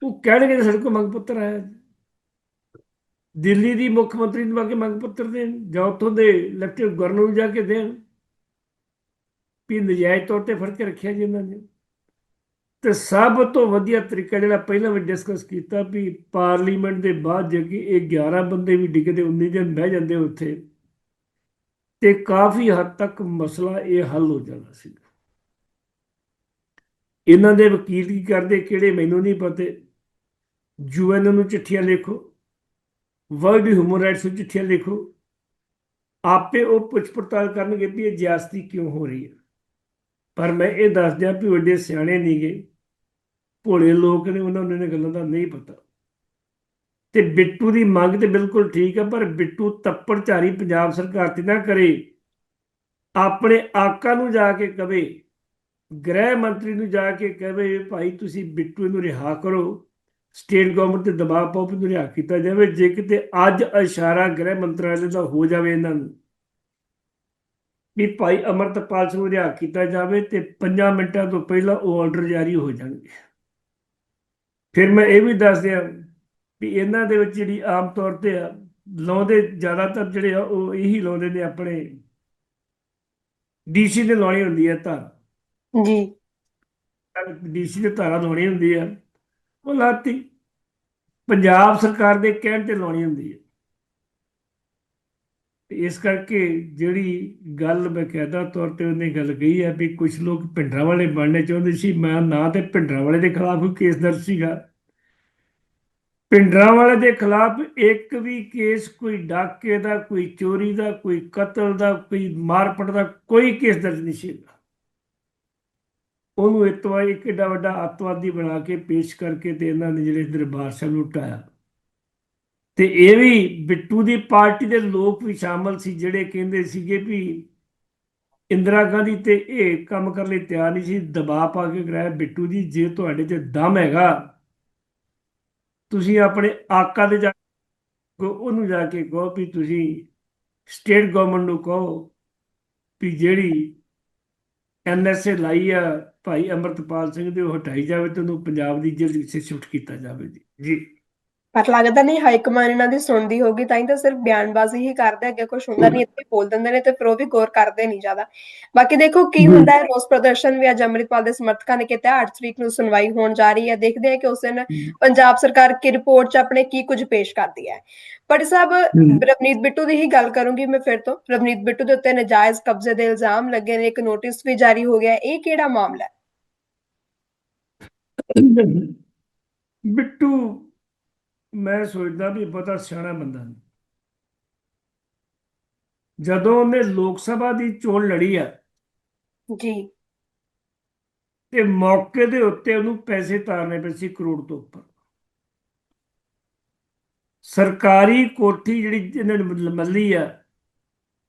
ਉਹ ਕਹਿਣਗੇ ਸਾਡੇ ਕੋਲ ਮੰਗ ਪੱਤਰ ਆਇਆ। ਦਿੱਲੀ ਦੀ ਮੁੱਖ ਮੰਤਰੀ ਨੂੰ ਆ ਕੇ ਮੰਗ ਪੱਤਰ ਦੇਣ, ਜਾਂ ਉੱਥੋਂ ਦੇ ਲੈਫਟੀਨੈਂਟ ਗਵਰਨਰ ਨੂੰ ਜਾ ਕੇ ਦੇਣ? ਵੀ ਨਜਾਇਜ਼ ਤੌਰ ਤੇ ਫੜ ਕੇ ਰੱਖਿਆ ਜੀ ਇਹਨਾਂ ਨੇ। ਤੇ ਸਭ ਤੋਂ ਵਧੀਆ ਤਰੀਕਾ ਜਿਹੜਾ ਪਹਿਲਾਂ ਵੀ ਡਿਸਕਸ ਕੀਤਾ ਵੀ ਪਾਰਲੀਮੈਂਟ ਦੇ ਬਾਅਦ ਜੇ ਕਿ ਇਹ 11 ਬੰਦੇ ਵੀ ਡਿੱਗਦੇ 19 ਦਿਨ ਬਹਿ ਜਾਂਦੇ ਉੱਥੇ, ਤੇ ਕਾਫੀ ਹੱਦ ਤੱਕ ਮਸਲਾ ਇਹ ਹੱਲ ਹੋ ਜਾਣਾ ਸੀ। ਇਹਨਾਂ ਦੇ ਵਕੀਲ ਕੀ ਕਰਦੇ, ਕਿਹੜੇ ਮੈਨੂੰ ਨਹੀਂ ਪਤਾ। ਯੂਐਨ ਨੂੰ ਚਿੱਠੀਆਂ ਲਿਖੋ। ਵਰਲਡ ਹਿਊਮਨ ਰਾਈਟਸ ਨੂੰ ਚਿੱਠੀਆਂ ਲਿਖੋ। ਆਪੇ ਉਹ ਪੁੱਛ ਪੜਤਾਲ ਕਰਨਗੇ ਵੀ ਇਹ ਜ਼ਿਆਦਤੀ ਕਿਉਂ ਹੋ ਰਹੀ ਹੈ। ਪਰ ਮੈਂ ਇਹ ਦੱਸ ਦਿਆਂ ਵੀ ਵੱਡੇ ਸਿਆਣੇ ਨਹੀਂਗੇ ਭੋਲੇ ਲੋਕ ਨੇ ਉਹਨਾਂ ਨੂੰ ਇਹਨਾਂ ਗੱਲਾਂ ਦਾ ਨਹੀਂ ਪਤਾ। ਤੇ ਬਿੱਟੂ ਦੀ ਮੰਗ ਤੇ ਬਿਲਕੁਲ ਠੀਕ ਹੈ ਪਰ ਬਿੱਟੂ ਤੱਪੜਚਾਰੀ ਪੰਜਾਬ ਸਰਕਾਰ ਤੇ ਨਾ ਕਰੇ। ਆਪਣੇ ਆਕਾ ਨੂੰ ਜਾ ਕੇ ਕਵੇ, ਗ੍ਰਹਿ ਮੰਤਰੀ ਨੂੰ ਜਾ ਕੇ ਕਹੇ ਭਾਈ ਤੁਸੀਂ ਬਿੱਟੂ ਨੂੰ ਰਿਹਾ ਕਰੋ। ਸਟੇਟ ਗਵਰਨਮੈਂਟ ਤੇ ਦਬਾਅ ਵੀ ਇਹਨੂੰ ਰਿਹਾ ਕੀਤਾ ਜਾਵੇ ਜੇ ਕਿਤੇ ਅੱਜ ਇਸ਼ਾਰਾ ਗ੍ਰਹਿ ਮੰਤਰਾਲੇ ਦਾ ਹੋ ਜਾਵੇ ਇਹਨਾਂ ਨੂੰ ਵੀ ਭਾਈ ਅਮਰਤਪਾਲ ਸਿੰਘ ਰਿਹਾ ਕੀਤਾ ਜਾਵੇ ਤੇ 5 ਮਿੰਟਾਂ ਤੋਂ ਪਹਿਲਾਂ ਉਹ ਆਰਡਰ ਜਾਰੀ ਹੋ ਜਾਣਗੇ। ਫਿਰ ਮੈਂ ਇਹ ਵੀ ਦੱਸ ਦਿਆਂ ਵੀ ਇਹਨਾਂ ਦੇ ਵਿੱਚ ਜਿਹੜੀ ਆਮ ਤੌਰ ਤੇ ਆ, ਲਾਉਂਦੇ ਜ਼ਿਆਦਾਤਰ ਜਿਹੜੇ ਆ ਉਹ ਇਹੀ ਲਾਉਂਦੇ ਨੇ ਆਪਣੇ ਡੀਸੀ ਨੇ ਲਾਉਣੀ ਹੁੰਦੀ ਹੈ ਧਾਰ। ਜੀ। ਡੀਸੀ ਦੇ ਧਾਰਾ ਲਾਉਣੀ ਹੁੰਦੀ ਆ। ਉਹ ਲਾਤੀ। ਪੰਜਾਬ ਸਰਕਾਰ ਦੇ ਕਹਿਣ ਤੇ ਲਾਉਣੀ ਹੁੰਦੀ ਹੈ। ਇਸ ਕਰਕੇ ਜਿਹੜੀ ਗੱਲ ਬਕਾਇਦਾ ਤੌਰ ਤੇ ਉਹਨੇ ਗੱਲ ਕਹੀ ਹੈ ਵੀ ਕੁਝ ਲੋਕ ਪਿੰਡਰਾਂ ਵਾਲੇ ਬਣਨੇ ਚਾਹੁੰਦੇ ਸੀ। ਮੈਂ ਨਾ ਤੇ ਪਿੰਡਰਾਂ ਵਾਲੇ ਦੇ ਖਿਲਾਫ ਕੋਈ ਕੇਸ ਦਰਜ ਸੀਗਾ। ਪਿੰਡਰਾਂ ਵਾਲੇ ਦੇ ਖਿਲਾਫ ਇੱਕ ਵੀ ਕੇਸ ਕੋਈ ਡਾਕੇ ਦਾ, ਕੋਈ ਚੋਰੀ ਦਾ, ਕੋਈ ਕਤਲ ਦਾ, ਕੋਈ ਮਾਰਪਟ ਦਾ ਕੋਈ ਕੇਸ ਦਰਜ ਨਹੀਂ ਸੀਗਾ। ਉਹਨੂੰ ਇਤਵਾ ਇੱਕ ਏਡਾ ਵੱਡਾ ਅੱਤਵਾਦੀ ਬਣਾ ਕੇ ਪੇਸ਼ ਕਰਕੇ ਤੇ ਇਹਨਾਂ ਨੇ ਜਿਹੜੇ ਦਰਬਾਰ ਸਾਹਿਬ ਨੂੰ ਢਾਇਆ ਤੇ ਇਹ ਵੀ ਬਿੱਟੂ ਦੀ ਪਾਰਟੀ ਦੇ ਲੋਕ ਵੀ ਸ਼ਾਮਲ ਸੀ, ਜਿਹੜੇ ਕਹਿੰਦੇ ਸੀਗੇ ਵੀ ਇੰਦਰਾ ਗਾਂਧੀ ਤੇ ਇਹ ਕੰਮ ਕਰਨ ਲਈ ਤਿਆਰ ਨਹੀਂ ਸੀ ਦਬਾਅ ਪਾ ਕੇ ਕਰਾਇਆ। ਬਿੱਟੂ ਜੀ, ਜੇ ਤੁਹਾਡੇ 'ਚ ਦਮ ਹੈਗਾ, ਤੁਸੀਂ ਆਪਣੇ ਆਕਾ ਦੇ ਜਾ ਕੇ ਉਹਨੂੰ ਜਾ ਕੇ ਕਹੋ ਵੀ ਤੁਸੀਂ ਸਟੇਟ ਗਵਰਨਮੈਂਟ ਨੂੰ ਕਹੋ ਵੀ ਜਿਹੜੀ ਐਨਐਸਏ ਲਾਈ ਆ ਭਾਈ ਅਮਰਤਪਾਲ ਸਿੰਘ ਦੇ ਉਹ ਹਟਾਈ ਜਾਵੇ ਤੇ ਉਹਨੂੰ ਪੰਜਾਬ ਦੀ ਜੇਲ੍ਹ ਵਿੱਚ ਸ਼ਿਫਟ ਕੀਤਾ ਜਾਵੇ ਜੀ। ਜੀ। ਪਰ ਲੱਗਦਾ ਨਹੀਂ ਹਾਈ ਕਮਾਨ ਇਹਨਾਂ ਦੀ ਸੁਣਦੀ ਹੋਗੀ ਤਾਂ ਹੀ ਤਾਂ ਸਿਰਫ ਬਿਆਨਬਾਜ਼ੀ ਹੀ ਕਰਦੇ ਅੱਗੇ ਕੁਝ ਹੁੰਦਾ ਨਹੀਂ ਇੱਥੇ ਬੋਲ ਦਿੰਦੇ ਨੇ ਤੇ ਫਿਰ ਉਹ ਵੀ ਗੌਰ ਕਰਦੇ ਨਹੀਂ ਜ਼ਿਆਦਾ। ਬਾਕੀ ਦੇਖੋ ਕੀ। ਹੁੰਦਾ ਹੈ ਰੋਸ ਪ੍ਰਦਰਸ਼ਨ ਵੀ ਅੱਜ ਅੰਮ੍ਰਿਤਪਾਲ ਦੇ ਸਮਰਥਕਾਂ ਨੇ ਕੀਤਾ 8 ਤਰੀਕ ਨੂੰ ਸੁਣਵਾਈ ਹੋਣ ਜਾ ਰਹੀ ਹੈ ਦੇਖਦੇ ਹਾਂ ਕਿ ਉਸ ਦਿਨ ਪੰਜਾਬ ਸਰਕਾਰ ਕੀ ਰਿਪੋਰਟ 'ਚ ਆਪਣੇ ਕੀ ਕੁਝ ਪੇਸ਼ ਕਰਦੀ ਹੈ। ਪਰ ਸਾਹਿਬ। ਰਵਨੀਤ ਬਿੱਟੂ ਦੀ ਹੀ ਗੱਲ ਕਰੂੰਗੀ ਮੈਂ ਫਿਰ ਤੋਂ। ਰਵਨੀਤ ਬਿੱਟੂ ਦੇ ਉੱਤੇ ਨਜਾਇਜ਼ ਕਬਜ਼ੇ ਦੇ ਇਲਜ਼ਾਮ ਲੱਗੇ ਨੇ ਇੱਕ ਨੋਟਿਸ ਵੀ ਜਾਰੀ ਹੋ ਗਿਆ। ਇਹ ਕਿਹੜਾ ਮਾਮਲਾ ਹੈ? ਬਿੱਟੂ ਮੈਂ ਸੋਚਦਾ ਵੀ ਪਤਾ ਸਿਆਣਾ ਬੰਦਾ ਨਹੀਂ। ਜਦੋਂ ਉਹਨੇ ਲੋਕ ਸਭਾ ਦੀ ਚੋਣ ਲੜੀ ਆ ਜੀ। ਤੇ ਮੌਕੇ ਦੇ ਉੱਤੇ ਉਹਨੂੰ ਪੈਸੇ ਤਾਰਨੇ ਪਏ ਸੀ ਕਰੋੜ ਤੋਂ ਉੱਪਰ। ਸਰਕਾਰੀ ਕੋਠੀ ਜਿਹੜੀ ਇਹਨਾਂ ਨੇ ਮੱਲ- ਆ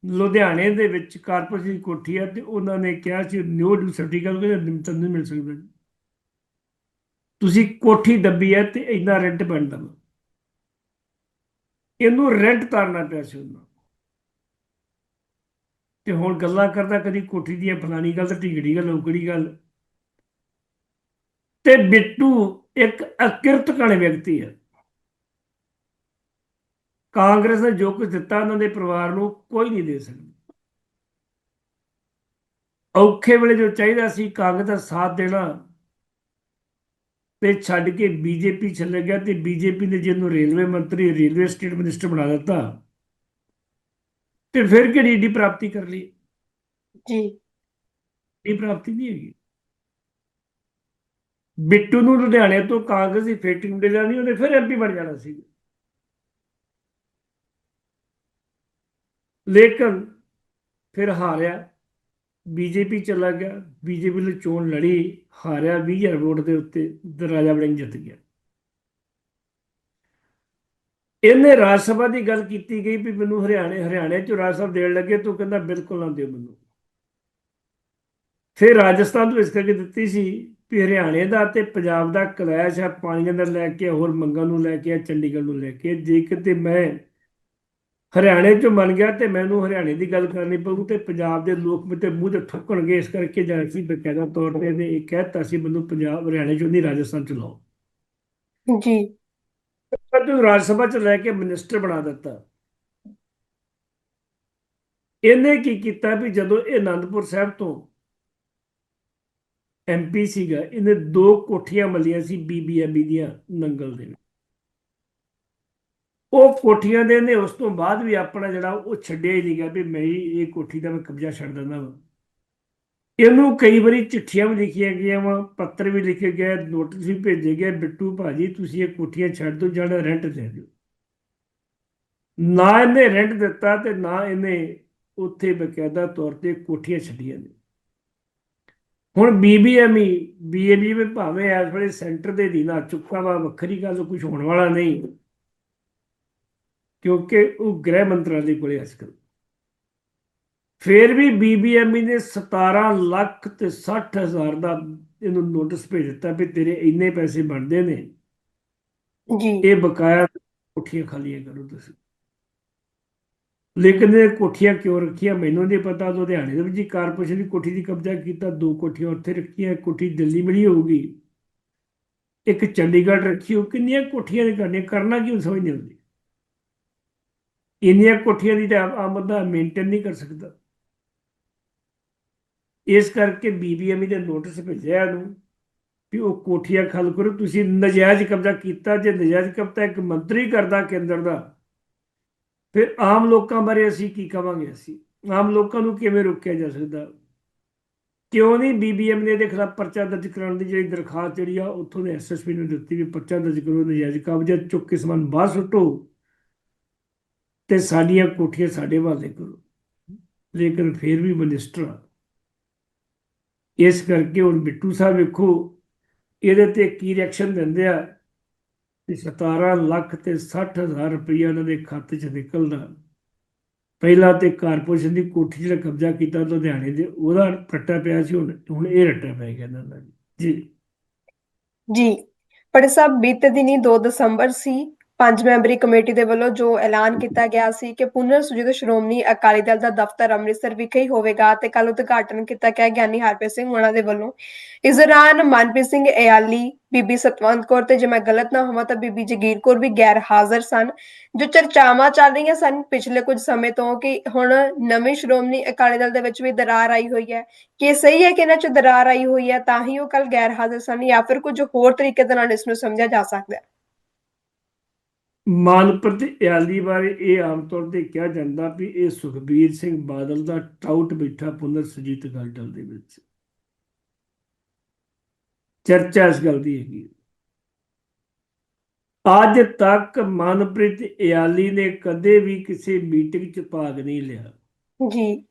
ਲੁਧਿਆਣੇ ਦੇ ਵਿੱਚ ਕਾਰਪੋਰੇਸ਼ਨ ਦੀ ਕੋਠੀ ਆ ਤੇ ਉਹਨਾਂ ਨੇ ਕਿਹਾ ਸੀ ਨਿਊ ਡਿਊ ਸਰਟੀਫਿਕੇਟ ਤੁਹਾਨੂੰ ਨਹੀਂ ਮਿਲ ਸਕਦਾ। ਤੁਸੀਂ ਕੋਠੀ ਦੱਬੀ ਹੈ ਤੇ ਇੰਨਾ ਰੈਂਟ ਬਣਦਾ ਵਾ ਇਹਨੂੰ ਰੈਂਟ ਤਾਰਨਾ ਪਿਆ ਸੀ ਉਹਨੂੰ। ਤੇ ਹੁਣ ਗੱਲਾਂ ਕਰਦਾ ਕਦੀ ਕੋਠੀ ਦੀਆਂ ਫਲਾਣੀ ਗੱਲ ਤੇ ਢੀਗੜੀ ਗੱਲ ਉਗੜੀ ਗੱਲ। ਤੇ ਬਿੱਟੂ ਇੱਕ ਅਕਿਰਤ ਕਣ ਵਿਅਕਤੀ ਹੈ। ਕਾਂਗਰਸ ਨੇ ਜੋ ਕੁਝ ਦਿੱਤਾ ਉਹਨਾਂ ਦੇ ਪਰਿਵਾਰ ਨੂੰ ਕੋਈ ਨਹੀਂ ਦੇ ਸਕਦਾ। ਔਖੇ ਵੇਲੇ ਜੋ ਚਾਹੀਦਾ ਸੀ ਕਾਂਗਰਸ ਦਾ ਸਾਥ ਦੇਣਾ ਤੇ ਛੱਡ ਕੇ ਬੀਜੇਪੀ ਚਲੇ ਗਿਆ ਤੇ ਬੀਜੇਪੀ ਨੇ ਜਿਹਨੂੰ ਰੇਲਵੇ ਮੰਤਰੀ ਰੇਲਵੇ ਸਟੇਟ ਮਿਨਿਸਟਰ ਬਣਾ ਦਿੱਤਾ ਤੇ ਫਿਰ ਕਿਹੜੀ ਏਡੀ ਪ੍ਰਾਪਤੀ ਕਰ ਲਈ? ਜੀ। ਇਹ ਪ੍ਰਾਪਤੀ ਨਹੀਂ ਹੈਗੀ। ਬਿੱਟੂ ਨੂੰ ਲੁਧਿਆਣੇ ਤੋਂ ਕਾਂਗਰਸ ਦੀ ਫੇਟਿੰਗ ਦੇ ਜਾਣੀ ਉਹਨੇ ਫਿਰ ਐਮਪੀ ਬਣ ਜਾਣਾ ਸੀ। ਲੇਕਿਨ ਫਿਰ ਹਾਰਿਆ। ਬੀਜੇਪੀ ਚਲਾ ਗਿਆ, ਬੀਜੇਪੀ ਲਈ ਚੋਣ ਲੜੀ, ਹਾਰਿਆ 20000 ਵੋਟ ਦੇ ਉੱਤੇ ਰਾਜਾ ਵੜਿੰਗ ਜਿੱਤ ਗਿਆ। ਇਹਨੇ ਰਾਜ ਸਭਾ ਦੀ ਗੱਲ ਕੀਤੀ ਗਈ ਵੀ ਮੈਨੂੰ ਹਰਿਆਣੇ ਹਰਿਆਣੇ ਚ ਰਾਜ ਸਭਾ ਦੇਣ ਲੱਗੇ, ਤੂੰ ਕਹਿੰਦਾ ਬਿਲਕੁਲ ਨਾ ਦਿਓ ਮੈਨੂੰ। ਫਿਰ ਰਾਜਸਥਾਨ ਤੋਂ ਇਸ ਕਰਕੇ ਦਿੱਤੀ ਸੀ ਵੀ ਹਰਿਆਣੇ ਦਾ ਤੇ ਪੰਜਾਬ ਦਾ ਕਲੈਸ਼ ਹੈ ਪਾਣੀ ਅੰਦਰ ਲੈ ਕੇ ਹੋਰ ਮੰਗਾਂ ਨੂੰ ਲੈ ਕੇ ਚੰਡੀਗੜ੍ਹ ਨੂੰ ਲੈ ਕੇ ਜੇ ਕਿਤੇ ਮੈਂ ਹਰਿਆਣੇ ਚੋਂ ਮੰਨ ਗਿਆ ਤੇ ਮੈਨੂੰ ਹਰਿਆਣੇ ਦੀ ਗੱਲ ਕਰਨੀ ਪਊ ਤੇ ਪੰਜਾਬ ਦੇ ਲੋਕ ਮੇਰੇ ਮੂੰਹ ਤੇ ਠੁੱਕਣਗੇ ਇਸ ਕਰਕੇ ਜਾਂ ਸੀ ਬਕਾਇਦਾ ਤੌਰ ਤੇ ਇਹਨੇ ਇਹ ਕਹਿਤਾ ਸੀ ਮੈਨੂੰ ਪੰਜਾਬ ਹਰਿਆਣੇ ਚੋਂ ਨਹੀਂ ਰਾਜਸਥਾਨ ਚ ਲਾਓ। ਜੀ। ਤੂੰ ਰਾਜ ਸਭਾ ਚ ਲੈ ਕੇ ਮਿਨਿਸਟਰ ਬਣਾ ਦਿੱਤਾ। ਇਹਨੇ ਕੀ ਕੀਤਾ ਵੀ ਜਦੋਂ ਇਹ ਆਨੰਦਪੁਰ ਸਾਹਿਬ ਤੋਂ ਐਮਪੀ ਸੀਗਾ ਇਹਨੇ ਦੋ ਕੋਠੀਆਂ ਮੱਲੀਆਂ ਸੀ ਬੀਬੀਐਮਬੀ ਦੀਆਂ ਨੰਗਲ ਦੇ ਵਿੱਚ। ਉਹ ਕੋਠੀਆਂ ਦੇ ਨੇ, ਉਸ ਤੋਂ ਬਾਅਦ ਵੀ ਆਪਣਾ ਜਿਹੜਾ ਉਹ ਛੱਡਿਆ ਹੀ ਨਹੀਂ ਗਿਆ ਵੀ ਮੈਂ ਇਹ ਕੋਠੀ ਦਾ ਮੈਂ ਕਬਜ਼ਾ ਛੱਡ ਦਿੰਦਾ ਵਾ। ਇਹਨੂੰ ਕਈ ਵਾਰੀ ਚਿੱਠੀਆਂ ਵੀ ਲਿਖੀਆਂ ਗਈਆਂ ਵਾ, ਪੱਤਰ ਵੀ ਲਿਖੇ ਗਏ, ਨੋਟਿਸ ਵੀ ਭੇਜੇ ਗਏ, ਬਿੱਟੂ ਭਾਜੀ, ਤੁਸੀਂ ਇਹ ਕੋਠੀਆਂ ਛੱਡ ਦਿਓ, ਜਾਂ ਰੈਂਟ ਦੇ ਦਿਓ। ਨਾ ਇਹਨੇ ਰੈਂਟ ਦਿੱਤਾ ਤੇ ਨਾ ਇਹਨੇ ਉੱਥੇ ਬਕਾਇਦਾ ਤੌਰ ਤੇ ਕੋਠੀਆਂ ਛੱਡੀਆਂ ਨੇ। ਹੁਣ ਬੀਬੀਐਮਈ ਬੀਏਬੀ ਵਿੱਚ ਭਾਵੇਂ ਇਸ ਵੇਲੇ ਸੈਂਟਰ ਦੇ ਅਧੀਨ ਚੁੱਕਾ ਵਾ, ਵੱਖਰੀ ਗੱਲ ਕੁਝ ਹੋਣ ਵਾਲਾ ਨਹੀਂ। ਕਿਉਂਕਿ ਉਹ ਗ੍ਰਹਿ ਮੰਤਰਾਲੇ ਕੋਲੇ ਅਸਕਲ ਫਿਰ ਵੀ ਬੀਬੀਐਮਈ ਨੇ 17 ਲੱਖ ਤੇ 60 ਹਜ਼ਾਰ ਦਾ ਇਹਨੂੰ ਨੋਟਿਸ ਭੇਜ ਦਿੱਤਾ ਵੀ ਤੇਰੇ ਇੰਨੇ ਪੈਸੇ ਬਣਦੇ ਨੇ। ਜੀ। ਇਹ ਬਕਾਇਆ ਕੋਠੀਆਂ ਖਾਲੀਆਂ ਕਰੋ ਤੁਸੀਂ। ਲੇਕਿਨ ਇਹ ਕੋਠੀਆਂ ਕਿਉਂ ਰੱਖੀਆਂ? ਮੈਨੂੰ ਨਹੀਂ ਪਤਾ। ਲੁਧਿਆਣੇ ਦੇ ਵਿੱਚ ਕਾਰਪੋਰੇਸ਼ਨ ਦੀ ਕੋਠੀ ਦੀ ਕਬਜ਼ਾ ਕੀਤਾ ਦੋ ਕੋਠੀਆਂ ਉੱਥੇ ਰੱਖੀਆਂ ਕੋਠੀ ਦਿੱਲੀ ਮਿਲੀ ਹੋਊਗੀ। ਇੱਕ ਚੰਡੀਗੜ੍ਹ ਰੱਖੀ ਹੋ ਕਿੰਨੀਆਂ ਕੋਠੀਆਂ ਨੇ ਕਰਨੀਆਂ? ਕਰਨਾ ਕਿਉਂ ਸਮਝ ਨਹੀਂ ਆਉਂਦੀ ਇੰਨੀਆਂ ਕੋਠੀਆਂ ਦੀ ਤਾਂ ਆਮ- ਬੰਦਾ ਮੇਨਟੇਨ ਨਹੀਂ ਕਰ ਸਕਦਾ। ਇਸ ਕਰਕੇ ਬੀਬੀਐਮਈ ਦੇ ਨੋਟਿਸ ਭੇਜਿਆ ਇਹਨੂੰ ਵੀ ਉਹ ਕੋਠੀਆਂ ਖਾਲ ਕਰੋ। ਤੁਸੀਂ ਨਜਾਇਜ਼ ਕਬਜ਼ਾ ਕੀਤਾ। ਜੇ ਨਜਾਇਜ਼ ਕਬਜ਼ਾ ਇੱਕ ਮੰਤਰੀ ਕਰਦਾ ਕੇਂਦਰ ਦਾ, ਫਿਰ ਆਮ ਲੋਕਾਂ ਬਾਰੇ ਅਸੀਂ ਕੀ ਕਵਾਂਗੇ ਅਸੀਂ? ਆਮ ਲੋਕਾਂ ਨੂੰ ਕਿਵੇਂ ਰੋਕਿਆ ਜਾ ਸਕਦਾ? ਕਿਉਂ ਨਹੀਂ ਬੀਬੀਐਮ ਨੇ ਇਹਦੇ ਖਿਲਾਫ ਪਰਚਾ ਦਰਜ ਕਰਾਉਣ ਦੀ ਜਿਹੜੀ ਦਰਖਾਸਤ ਜਿਹੜੀ ਆ, ਉੱਥੋਂ ਦੇ ਐਸਐਸਪੀ ਨੂੰ ਦਿੱਤੀ ਵੀ ਪਰਚਾ ਦਰਜ ਕਰੋ, ਨਜਾਇਜ਼ ਕਬਜ਼ਾ ਚੁੱਕ ਕੇ ਸਮਾਨ ਬਾਹਰ ਸੁੱਟੋ। ਤੇ ਸਾਡੀਆਂ ਕੋਠੀਆਂ ਸਾਡੇ ਵਾਲੇ ਕਰੋ। ਲੇਕਿਨ ਫਿਰ ਵੀ ਮਿਨਿਸਟਰ ਇਸ ਕਰਕੇ ਹੁਣ ਬਿੱਟੂ ਸਾਹਿਬ ਵੇਖੋ, ਇਹਦੇ ਤੇ ਕੀ ਰਿਐਕਸ਼ਨ ਦਿੰਦੇ ਆ ਕਿ 17 ਲੱਖ ਤੇ 60 ਰੁਪਈਆ ਉਹਨਾਂ ਦੇ ਖਾਤੇ 'ਚ ਨਿਕਲਦਾ। ਪਹਿਲਾਂ ਤੇ ਕਾਰਪੋਰੇਸ਼ਨ ਦੀ ਕੋਠੀ ਜਿਹੜਾ ਕਬਜ਼ਾ ਕੀਤਾ ਲੁਧਿਆਣੇ ਦੇ, ਉਹਦਾ ਰੱਟਾ ਪਿਆ ਸੀ, ਹੁਣ ਹੁਣ ਇਹ ਰੱਟਾ ਪੈ ਗਿਆ ਇਹਨਾਂ ਦਾ ਜੀ। ਜੀ। ਪੜੇ ਸਾਹਿਬ ਬੀਤੇ ਦਿਨੀ 2 ਦਸੰਬਰ ਸੀ। ਪੰਜ ਮੈਂਬਰੀ ਕਮੇਟੀ ਦੇ ਵੱਲੋਂ ਜੋ ਐਲਾਨ ਕੀਤਾ ਗਿਆ ਸੀ ਕਿ ਪੁਨਰ ਸੁਜੀਤ ਸ਼੍ਰੋਮਣੀ ਅਕਾਲੀ ਦਲ ਦਾ ਦਫ਼ਤਰ ਅੰਮ੍ਰਿਤਸਰ ਵਿਖੇ ਹੀ ਹੋਵੇਗਾ ਤੇ ਕੱਲ ਉਦਘਾਟਨ ਕੀਤਾ ਗਿਆ ਗਿਆਨੀ ਹਰਪ੍ਰੀਤ ਸਿੰਘ ਹੋਣਾ ਦੇ ਵੱਲੋਂ। ਇਸ ਦੌਰਾਨ ਮਨਪ੍ਰੀਤ ਸਿੰਘ ਇਆਲੀ ਬੀਬੀ ਸਤਵੰਤ ਕੌਰ ਤੇ ਜੇ ਮੈਂ ਗਲਤ ਨਾ ਹੋਵਾਂ ਤਾਂ ਬੀਬੀ ਜਗੀਰ ਕੌਰ ਵੀ ਗੈਰ ਹਾਜ਼ਰ ਸਨ। ਜੋ ਚਰਚਾਵਾਂ ਚੱਲ ਰਹੀਆਂ ਸਨ ਪਿਛਲੇ ਕੁਝ ਸਮੇਂ ਤੋਂ ਕਿ ਹੁਣ ਨਵੇਂ ਸ਼੍ਰੋਮਣੀ ਅਕਾਲੀ ਦਲ ਦੇ ਵਿੱਚ ਵੀ ਦਰਾਰ ਆਈ ਹੋਈ ਹੈ। ਕਿ ਸਹੀ ਹੈ ਕਿ ਇਹਨਾਂ 'ਚ ਦਰਾਰ ਆਈ ਹੋਈ ਹੈ ਤਾਂ ਹੀ ਉਹ ਕੱਲ ਗੈਰ ਹਾਜ਼ਰ ਸਨ ਜਾਂ ਫਿਰ ਕੁਝ ਹੋਰ ਤਰੀਕੇ ਦੇ ਨਾਲ ਇਸ ਨੂੰ ਸਮਝਿਆ ਜਾ ਸਕਦਾ ਹੈ? ਮਾਨਪ੍ਰੀਤ ਇਆਲੀ ਬਾਰੇ ਇਹ ਆਮ ਤੌਰ ਤੇ ਕਿਹਾ ਜਾਂਦਾ ਵੀ ਇਹ ਸੁਖਬੀਰ ਸਿੰਘ ਬਾਦਲ ਦਾ ਟਾਊਟ ਬੈਠਾ ਪੁਨਰ ਸੁਜੀਤ ਦਲ ਦੇ ਵਿੱਚ। ਚਰਚਾ ਇਸ ਗੱਲ ਦੀ ਹੈਗੀ ਅੱਜ ਤੱਕ ਮਨਪ੍ਰੀਤ ਇਆਲੀ ਨੇ ਕਦੇ ਵੀ ਕਿਸੇ ਮੀਟਿੰਗ 'ਚ ਭਾਗ ਨਹੀਂ ਲਿਆ। ਜੀ।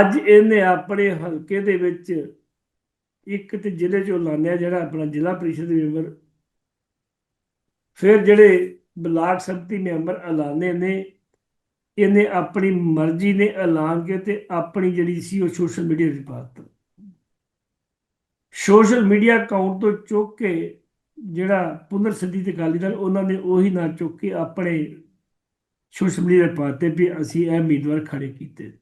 ਅੱਜ ਇਹਨੇ ਆਪਣੇ ਹਲਕੇ ਦੇ ਵਿੱਚ ਇੱਕ ਤੇ ਜ਼ਿਲ੍ਹੇ ਚੋਂ ਲਾਣਿਆ ਜਿਹੜਾ ਆਪਣਾ ਜ਼ਿਲ੍ਹਾ ਪ੍ਰੀਸ਼ਦ ਮੈਂਬਰ ਫਿਰ ਜਿਹੜੇ ਬਲਾਕ ਸੰਮਤੀ ਮੈਂਬਰ ਐਲਾਨੇ ਨੇ, ਇਹਨੇ ਆਪਣੀ ਮਰਜ਼ੀ ਨੇ ਐਲਾਨ ਕੇ ਤੇ ਆਪਣੀ ਜਿਹੜੀ ਸੀ ਉਹ ਸੋਸ਼ਲ ਮੀਡੀਆ ਤੇ ਪਾ ਸੋਸ਼ਲ ਮੀਡੀਆ ਅਕਾਊਂਟ ਤੋਂ ਚੁੱਕ ਕੇ ਜਿਹੜਾ ਪੁਨਰ ਸਿੱਧੀ ਤੇ ਅਕਾਲੀ ਦਲ, ਉਹਨਾਂ ਨੇ ਉਹੀ ਨਾ ਚੁੱਕ ਕੇ ਆਪਣੇ ਸੋਸ਼ਲ ਮੀਡੀਆ ਤੇ ਪਾਤੇ ਵੀ ਅਸੀਂ ਇਹ ਉਮੀਦਵਾਰ ਖੜੇ ਕੀਤੇ।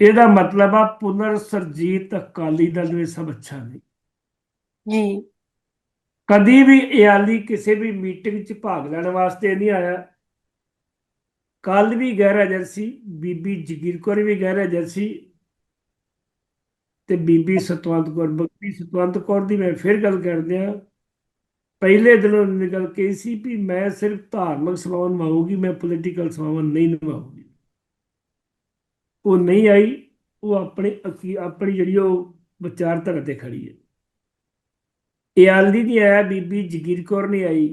ਇਹਦਾ ਮਤਲਬ ਆ ਪੁਨਰ ਸਰਜੀਤ ਅਕਾਲੀ ਦਲ ਦੇ ਸਭ ਅੱਛਾ ਨਹੀਂ। ਜੀ। ਕਦੀ ਵੀ ਇਆਲੀ ਕਿਸੇ ਵੀ ਮੀਟਿੰਗ 'ਚ ਭਾਗ ਲੈਣ ਵਾਸਤੇ ਨਹੀਂ ਆਇਆ। ਕੱਲ ਵੀ ਗੈਰ ਹਾਜ਼ਰ ਸੀ ਬੀਬੀ ਜਗੀਰ ਕੌਰ ਵੀ ਗੈਰ ਹਾਜ਼ਰ ਸੀ ਤੇ ਬੀਬੀ ਸਤਵੰਤ ਕੌਰ। ਬੀਬੀ ਸਤਵੰਤ ਕੌਰ ਦੀ ਮੈਂ ਫਿਰ ਗੱਲ ਕਰਦੇ ਆ ਪਹਿਲੇ ਦਿਨੋਂ ਉਹਨੇ ਗੱਲ ਕਹੀ ਸੀ ਵੀ ਮੈਂ ਸਿਰਫ ਧਾਰਮਿਕ ਸਮਾਗਮ ਨਿਭਾਊਗੀ, ਮੈਂ ਪੋਲੀਟੀਕਲ ਸਮਾਗਮ ਨਹੀਂ ਨਿਭਾਊਗੀ। ਉਹ ਨਹੀਂ ਆਈ, ਉਹ ਆਪਣੇ ਅਕੀ- ਆਪਣੀ ਜਿਹੜੀ ਉਹ ਵਿਚਾਰਧਾਰਾ ਤੇ ਖੜੀ ਹੈ। ਇਆਲੀ ਨਹੀਂ ਆਇਆ ਬੀਬੀ ਜਗੀਰ ਕੌਰ ਨਹੀਂ ਆਈ।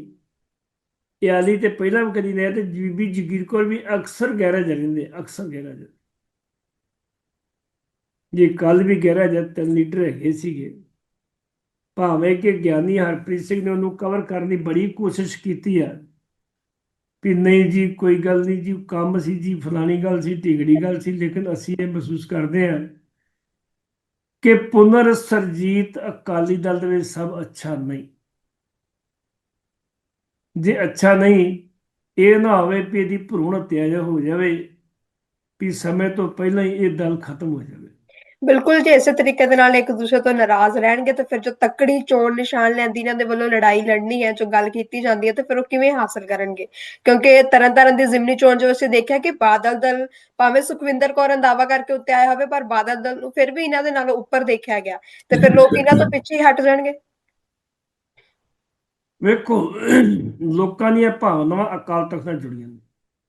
ਇਆਲੀ ਤੇ ਪਹਿਲਾਂ ਵੀ ਕਦੀ ਨਹੀਂ ਆਇਆ ਤੇ ਬੀਬੀ ਜਗੀਰ ਕੌਰ ਵੀ ਅਕਸਰ ਗੈਰਾ ਰਹਿੰਦੇ ਅਕਸਰ ਗੈਰਾ ਜਰ ਜੇ ਕੱਲ ਵੀ ਗਹਿਰਾ ਜਰ ਤਿੰਨ ਲੀਡਰ ਹੈਗੇ ਸੀਗੇ, ਭਾਵੇਂ ਕਿ ਗਿਆਨੀ ਹਰਪ੍ਰੀਤ ਸਿੰਘ ਨੇ ਉਹਨੂੰ ਕਵਰ ਕਰਨ ਦੀ ਬੜੀ ਕੋਸ਼ਿਸ਼ ਕੀਤੀ ਆ, ਵੀ ਨਹੀਂ ਜੀ, ਕੋਈ ਗੱਲ ਨਹੀਂ ਜੀ, ਕੰਮ ਸੀ ਜੀ, ਫਲਾਣੀ ਗੱਲ ਸੀ, ਢਿਗੜੀ ਗੱਲ ਸੀ, ਲੇਕਿਨ ਅਸੀਂ ਇਹ ਮਹਿਸੂਸ ਕਰਦੇ ਹਾਂ ਕਿ ਪੁਨਰ ਸਰਜੀਤ ਅਕਾਲੀ ਦਲ ਦੇ ਵਿੱਚ ਸਭ ਅੱਛਾ ਨਹੀਂ। ਜੇ ਅੱਛਾ ਨਹੀਂ, ਇਹ ਨਾ ਹੋਵੇ ਵੀ ਇਹਦੀ ਭਰੂਣ ਹੱਤਿਆ ਹੋ ਜਾਵੇ ਵੀ ਸਮੇਂ ਤੋਂ ਪਹਿਲਾਂ ਹੀ ਇਹ ਦਲ ਖਤਮ ਹੋ ਜਾਵੇ। ਬਿਲਕੁਲ ਜੇ ਇਸੇ ਤਰੀਕੇ ਦੇ ਨਾਲ ਇੱਕ ਦੂਸਰੇ ਤੋਂ ਨਾਰਾਜ਼ ਰਹਿਣਗੇ ਤਾਂ ਫਿਰ ਜੋ ਤੱਕੜੀ ਚੋਣ ਨਿਸ਼ਾਨ ਲੈਂਦੀ ਇਹਨਾਂ ਦੇ ਵੱਲੋਂ ਲੜਾਈ ਲੜਨੀ ਹੈ ਜੋ ਗੱਲ ਕੀਤੀ ਜਾਂਦੀ ਹੈ ਤੇ ਫਿਰ ਉਹ ਕਿਵੇਂ ਹਾਸਲ ਕਰਨਗੇ? ਕਿਉਂਕਿ ਤਰਨਤਾਰਨ ਦੀ ਜ਼ਿਮਨੀ ਚੋਣ ਜੋ ਅਸੀਂ ਦੇਖਿਆ ਕਿ ਬਾਦਲ ਦਲ ਭਾਵੇਂ ਸੁਖਵਿੰਦਰ ਕੌਰ ਰੰਧਾਵਾ ਕਰਕੇ ਉੱਤੇ ਆਇਆ ਹੋਵੇ ਪਰ ਬਾਦਲ ਦਲ ਨੂੰ ਫਿਰ ਵੀ ਇਹਨਾਂ ਦੇ ਨਾਲੋਂ ਉੱਪਰ ਦੇਖਿਆ ਗਿਆ। ਤੇ ਫਿਰ ਲੋਕ ਇਹਨਾਂ ਤੋਂ ਪਿੱਛੇ ਹਟ ਜਾਣਗੇ। ਵੇਖੋ ਲੋਕਾਂ ਦੀਆਂ ਭਾਵਨਾਵਾਂ ਅਕਾਲ ਤਖਤ ਨਾਲ ਜੁੜੀਆਂ ਨੇ।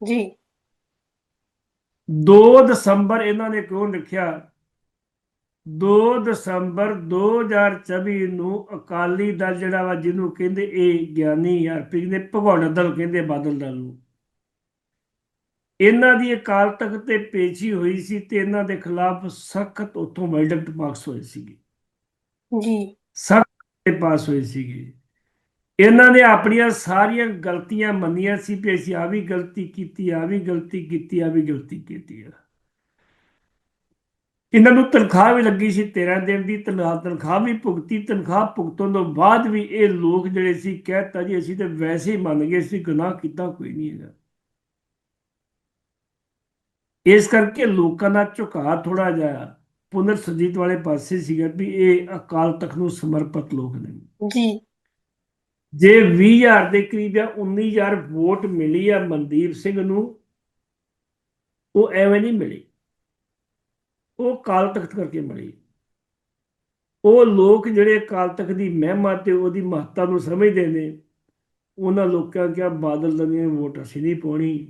ਜੀ। 2 ਦਸੰਬਰ ਇਹਨਾਂ ਨੇ ਕਿਉਂ ਲਿਖਿਆ? 2 ਦਸੰਬਰ 2024 ਨੂੰ ਅਕਾਲੀ ਦਲ ਜਿਹੜਾ ਵਾ ਜਿਹਨੂੰ ਕਹਿੰਦੇ ਇਹ ਗਿਆਨੀ ਹਰਪ੍ਰੀਤ ਨੇ ਭਗੌੜਾ ਦਲ ਕਹਿੰਦੇ ਬਾਦਲ ਦਲ ਨੂੰ। ਇਹਨਾਂ ਦੀ ਅਕਾਲ ਤਖਤ ਤੇ ਪੇਸ਼ੀ ਹੋਈ ਸੀ ਤੇ ਇਹਨਾਂ ਦੇ ਖਿਲਾਫ ਸਖਤ ਉੱਥੋਂ ਵਰਡਿਕਟ ਪਾਸ ਹੋਏ ਸੀਗੇ। ਜੀ। ਸਖਤ ਤੇ ਪਾਸ ਹੋਏ ਸੀਗੇ। ਇਹਨਾਂ ਨੇ ਆਪਣੀਆਂ ਸਾਰੀਆਂ ਗਲਤੀਆਂ ਮੰਨੀਆਂ ਸੀ ਵੀ ਅਸੀਂ ਆ ਵੀ ਗਲਤੀ ਕੀਤੀ ਆ ਵੀ ਗਲਤੀ ਕੀਤੀ ਆ ਵੀ ਗਲਤੀ ਕੀਤੀ ਆ। ਇਹਨਾਂ ਨੂੰ ਤਨਖਾਹ ਵੀ ਲੱਗੀ ਸੀ 13 ਦਿਨ ਦੀ ਤਨਖਾਹ ਤਨਖਾਹ ਵੀ ਭੁਗਤੀ ਤਨਖਾਹ ਭੁਗਤਣ ਤੋਂ ਬਾਅਦ ਵੀ ਇਹ ਲੋਕ ਜਿਹੜੇ ਸੀ ਕਹਿਤਾ ਜੀ ਅਸੀਂ ਤੇ ਵੈਸੇ ਹੀ ਮੰਨ ਗਏ ਸੀ ਗੁਨਾਹ ਕੀਤਾ ਕੋਈ ਨਹੀਂ ਹੈਗਾ। ਇਸ ਕਰਕੇ ਲੋਕਾਂ ਦਾ ਝੁਕਾਅ ਥੋੜਾ ਜਿਹਾ ਪੁਨਰ ਸੁਰਜੀਤ ਵਾਲੇ ਪਾਸੇ ਸੀਗਾ ਵੀ ਇਹ ਅਕਾਲ ਤਖਤ ਨੂੰ ਸਮਰਪਿਤ ਲੋਕ ਨੇ। ਜੀ। ਜੇ 20000 ਦੇ ਕਰੀਬ ਆ 19000 ਵੋਟ ਮਿਲੀ ਆ ਮਨਦੀਪ ਸਿੰਘ ਨੂੰ ਉਹ ਐਵੇਂ ਨਹੀਂ ਮਿਲੀ। ਉਹ ਕਾਲ ਤਖਤ ਕਰਕੇ ਮਿਲੀ ਉਹ ਲੋਕ ਜਿਹੜੇ ਅਕਾਲ ਤਖਤ ਦੀ ਮਹਿਮਾ ਤੇ ਉਹਦੀ ਮਹੱਤਤਾ ਨੂੰ ਸਮਝਦੇ ਨੇ, ਉਹਨਾਂ ਲੋਕਾਂ ਕਿਹਾ, ਬਾਦਲ ਦੀਆਂ ਵੋਟ ਅਸੀਂ ਨਹੀਂ ਪਾਉਣੀ।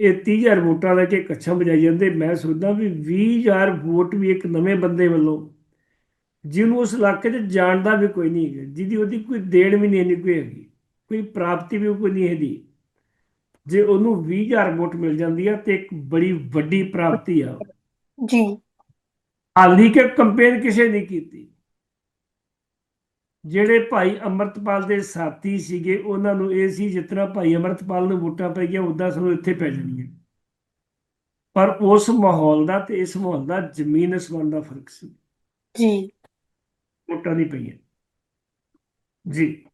ਇਹ 30000 ਵੋਟਾਂ ਲੈ ਕੇ ਕੱਛਾਂ ਵਜਾਈ ਜਾਂਦੇ। ਮੈਂ ਸੋਚਦਾ ਵੀ 20000 ਵੋਟ ਵੀ ਇੱਕ ਨਵੇਂ ਬੰਦੇ ਵੱਲੋਂ, ਜਿਹਨੂੰ ਉਸ ਇਲਾਕੇ 'ਚ ਜਾਣਦਾ ਵੀ ਕੋਈ ਨਹੀਂ ਹੈ ਜਿਹਦੀ ਉਹਦੀ ਕੋਈ ਦੇਣ ਵੀ ਨਹੀਂ ਕੋਈ ਹੈਗੀ, ਕੋਈ ਪ੍ਰਾਪਤੀ ਵੀ ਕੋਈ ਨਹੀਂ ਇਹਦੀ ਜੇ ਉਹਨੂੰ 20000 ਵੋਟ ਮਿਲ ਜਾਂਦੀ ਆ ਤੇ ਇੱਕ ਬੜੀ ਵੱਡੀ ਪ੍ਰਾਪਤੀ ਆ। ਜੀ। ਹਾਲੀ ਕਿ ਕੰਪੇਨ ਕਿਸੇ ਨਹੀਂ ਕੀਤੀ? ਜਿਹੜੇ ਭਾਈ ਅਮਰਤਪਾਲ ਦੇ ਸਾਥੀ ਸੀਗੇ ਉਹਨਾਂ ਨੂੰ ਇਹ ਸੀ ਤਰ੍ਹਾਂ ਭਾਈ ਅਮਰਤਪਾਲ ਨੂੰ ਵੋਟਾਂ ਪੈ ਗਈਆਂ ਉਦਾਂ ਸਾਨੂੰ ਇੱਥੇ ਪੈ ਜਾਣਗੀਆਂ ਪਰ ਉਸ ਮਾਹੌਲ ਦਾ ਤੇ ਇਸ ਮਾਹੌਲ ਦਾ ਜ਼ਮੀਨ ਅਸਮਾਨ ਦਾ ਫ਼ਰਕ ਸੀ। ਜੀ। ਵੋਟਾਂ ਨਹੀਂ ਪਈਆਂ। ਜੀ।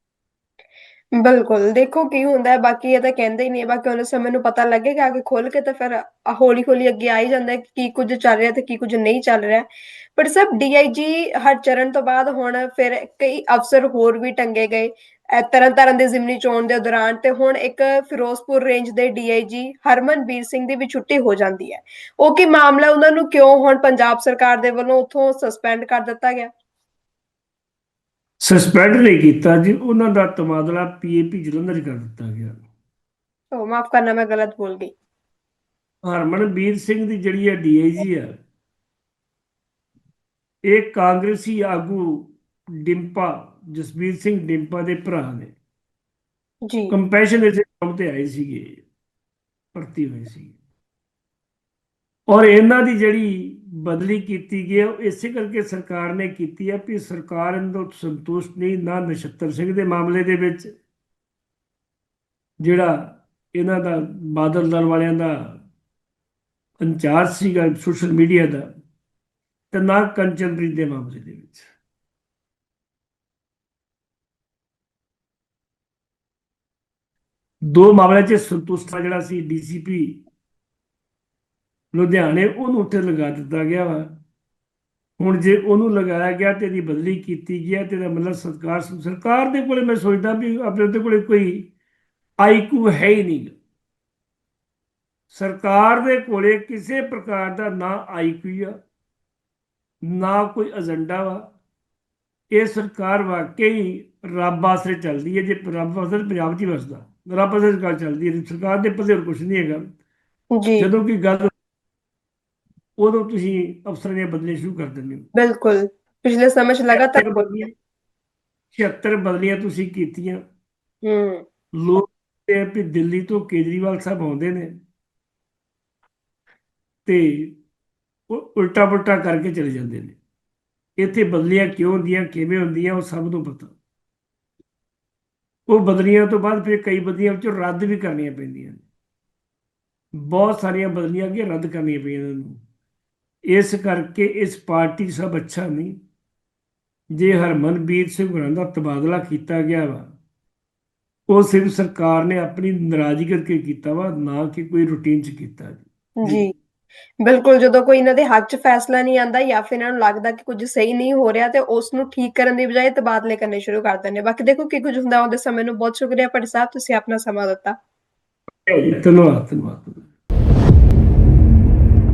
ਬਿਲਕੁਲ, ਦੇਖੋ ਕੀ ਹੁੰਦਾ ਹੈ, ਬਾਕੀ ਇਹ ਤਾਂ ਕਹਿੰਦੇ ਹੀ ਨਹੀਂ ਬਾਕੀ ਉਹਨੇ ਸਮੇਂ ਨੂੰ ਪਤਾ ਲੱਗੇਗਾ ਕਿ ਖੁੱਲ ਕੇ ਤਾਂ ਫਿਰ ਹੌਲੀ ਹੌਲੀ ਅੱਗੇ ਆ ਹੀ ਜਾਂਦਾ ਹੈ ਕਿ ਕੀ ਕੁਝ ਚੱਲ ਰਿਹਾ ਤੇ ਕੀ ਕੁਝ ਨਹੀਂ ਚੱਲ ਰਿਹਾ। ਪਰ ਸਭ ਡੀਆਈਜੀ ਹਰਚਰਨ ਤੋਂ ਬਾਅਦ ਹੁਣ ਫਿਰ ਕਈ ਅਫਸਰ ਹੋਰ ਵੀ ਟੰਗੇ ਗਏ ਅਹ ਤਰਨਤਾਰਨ ਦੀ ਜ਼ਿਮਨੀ ਚੋਣ ਦੇ ਦੌਰਾਨ ਤੇ ਹੁਣ ਇੱਕ ਫਿਰੋਜ਼ਪੁਰ ਰੇਂਜ ਦੇ ਡੀਆਈਜੀ ਹਰਮਨਬੀਰ ਸਿੰਘ ਦੀ ਵੀ ਛੁੱਟੀ ਹੋ ਜਾਂਦੀ ਹੈ। ਉਹ ਕੀ ਮਾਮਲਾ ਉਹਨਾਂ ਨੂੰ ਕਿਉਂ ਹੁਣ ਪੰਜਾਬ ਸਰਕਾਰ ਦੇ ਵੱਲੋਂ ਉੱਥੋਂ ਸਸਪੈਂਡ ਕਰ ਦਿੱਤਾ ਗਿਆ? ਸਸਪੈਂਡ ਨਹੀਂ ਕੀਤਾ ਜੀ ਉਹਨਾਂ ਦਾ ਤਬਾਦਲਾ ਪੀਏਪੀ ਜਲੰਧਰ ਕਰ ਦਿੱਤਾ ਗਿਆ। ਉਹ ਮਾਫ ਕਰਨਾ ਮੈਂ ਗਲਤ ਬੋਲ ਗਈ। ਹਰਮਨਵੀਰ ਸਿੰਘ ਦੀ ਜਿਹੜੀ ਹੈ ਡੀਆਈਜੀ ਆ ਇਹ ਕਾਂਗਰਸੀ ਆਗੂ ਡਿੰਪਾ ਜਸਬੀਰ ਸਿੰਘ ਡਿੰਪਾ ਦੇ ਭਰਾ ਨੇ। ਜੀ। ਕੰਪੈਸ਼ਨ ਦੇ ਕੰਮ ਤੇ ਆਏ ਸੀਗੇ ਭਰਤੀ ਹੋਏ ਸੀ ਔਰ ਇਹਨਾਂ ਦੀ ਜਿਹੜੀ ਬਦਲੀ ਕੀਤੀ ਗਈ ਹੈ, ਉਹ ਇਸੇ ਕਰਕੇ ਸਰਕਾਰ ਨੇ ਕੀਤੀ ਹੈ ਕਿ ਸਰਕਾਰ ਇਹਨਾਂ ਤੋਂ ਸੰਤੁਸ਼ਟ ਨਹੀਂ ਨਾ ਨਛੱਤਰ ਸਿੰਘ ਦੇ ਮਾਮਲੇ ਦੇ ਵਿੱਚ ਜਿਹੜਾ ਇਹਨਾਂ ਦਾ ਬਾਦਲ ਦਲ ਵਾਲਿਆਂ ਦਾ ਇੰਚਾਰਜ ਸੀਗਾ ਸੋਸ਼ਲ ਮੀਡੀਆ ਦਾ ਤੇ ਨਾ ਕੰਚਨਪ੍ਰੀਤ ਦੇ ਮਾਮਲੇ ਦੇ ਵਿੱਚ। ਦੋ ਮਾਮਲਿਆਂ 'ਚ ਸੰਤੁਸ਼ਟ ਜਿਹੜਾ ਸੀ ਡੀਸੀਪੀ ਲੁਧਿਆਣੇ ਉਹਨੂੰ ਉੱਥੇ ਲਗਾ ਦਿੱਤਾ ਗਿਆ ਵਾ। ਹੁਣ ਜੇ ਉਹਨੂੰ ਲਗਾਇਆ ਗਿਆ ਤੇ ਇਹਦੀ ਬਦਲੀ ਕੀਤੀ ਗਈ ਹੈ ਤੇ ਇਹਦਾ ਮਤਲਬ ਸਰਕਾਰ ਸਰਕਾਰ ਦੇ ਕੋਲੇ ਮੈਂ ਸੋਚਦਾ ਵੀ ਆਪਣੇ ਉਹਦੇ ਕੋਲੇ ਕੋਈ ਆਈਕੂ ਹੈ ਹੀ ਨਹੀਂ। ਸਰਕਾਰ ਦੇ ਕੋਲੇ ਕਿਸੇ ਪ੍ਰਕਾਰ ਦਾ ਨਾ ਆਈਕੂ ਆ ਨਾ ਕੋਈ ਏਜੰਡਾ ਵਾ। ਇਹ ਸਰਕਾਰ ਵਾਕਈ ਰੱਬ ਆਸਰੇ ਚੱਲਦੀ ਹੈ ਜੇ ਰੱਬ ਆਸਰੇ ਪੰਜਾਬ 'ਚ ਵਸਦਾ। ਰੱਬ ਆਸਰੇ ਗੱਲ ਚੱਲਦੀ ਹੈ ਸਰਕਾਰ ਦੇ ਪੱਲੇ ਹੋਰ ਕੁਝ ਨਹੀਂ ਹੈਗਾ। ਜੀ। ਜਦੋਂ ਕੀ ਗੱਲ ਉਦੋਂ ਤੁਸੀਂ ਅਫਸਰਾਂ ਦੀਆਂ ਬਦਲੀਆਂ ਸ਼ੁਰੂ ਕਰ ਦਿੰਦੇ ਹੋ। ਬਿਲਕੁਲ। ਪਿਛਲੇ ਸਮੇਂ 'ਚ ਲਗਾਤਾਰ 76 ਬਦਲੀਆਂ 76 ਬਦਲੀਆਂ ਤੁਸੀਂ ਕੀਤੀਆਂ। ਹੂੰ। ਲੋਕ ਤੇ ਵੀ ਦਿੱਲੀ ਤੋਂ ਕੇਜਰੀਵਾਲ ਸਾਹਿਬ ਆਉਂਦੇ ਨੇ ਤੇ ਉਲਟਾ ਪੁਲਟਾ ਕਰਕੇ ਚਲੇ ਜਾਂਦੇ ਨੇ। ਇੱਥੇ ਬਦਲੀਆਂ ਕਿਉਂ ਹੁੰਦੀਆਂ ਕਿਵੇਂ ਹੁੰਦੀਆਂ ਉਹ ਸਭ ਨੂੰ ਪਤਾ। ਉਹ ਬਦਲੀਆਂ ਤੋਂ ਬਾਅਦ ਫਿਰ ਕਈ ਬਦਲੀਆਂ ਵਿੱਚੋਂ ਰੱਦ ਵੀ ਕਰਨੀਆਂ ਪੈਂਦੀਆਂ ਨੇ। ਬਹੁਤ ਸਾਰੀਆਂ ਬਦਲੀਆਂ ਅੱਗੇ ਰੱਦ ਕਰਨੀਆਂ ਪਈਆਂ ਇਹਨਾਂ ਨੂੰ। ਇਸ ਕਰਕੇ ਇਸ ਪਾਰਟੀ ਸਭ ਅੱਛਾ ਨਹੀਂ। ਜੇ ਹਰਮਨਵੀਰ ਸਿੰਘ ਹੋਰਾਂ ਦਾ ਤਬਾਦਲਾ ਕੀਤਾ ਗਿਆ ਵਾ ਉਹ ਸਿਰਫ ਸਰਕਾਰ ਨੇ ਆਪਣੀ ਨਾਰਾਜ਼ਗੀ ਕਰਕੇ ਕੀਤਾ ਵਾ ਨਾ ਕਿ ਕੋਈ ਰੂਟੀਨ 'ਚ ਕੀਤਾ ਜੀ। ਜੀ। ਬਿਲਕੁਲ ਜਦੋਂ ਕੋਈ ਇਹਨਾਂ ਦੇ ਹੱਕ 'ਚ ਫੈਸਲਾ ਨਹੀਂ ਆਂਦਾ ਜਾਂ ਫਿਰ ਇਹਨਾਂ ਨੂੰ ਲੱਗਦਾ ਕਿ ਕੁਝ ਸਹੀ ਨਹੀਂ ਹੋ ਰਿਹਾ ਤੇ ਉਸ ਨੂੰ ਠੀਕ ਕਰਨ ਦੀ ਬਜਾਏ ਤਬਾਦਲੇ ਕਰਨੇ ਸ਼ੁਰੂ ਕਰ ਦਿੰਦੇ ਬਾਕੀ ਦੇਖੋ ਕੀ ਕੁਝ ਹੁੰਦਾ ਉਹਦੇ ਸਮੇਂ ਨੂੰ। ਬਹੁਤ ਸ਼ੁਕਰੀਆ ਭੱਟ ਸਾਹਿਬ ਤੁਸੀਂ ਆਪਣਾ ਸਮਾਂ ਦਿੱਤਾ। ਧੰਨਵਾਦ ਧੰਨਵਾਦ।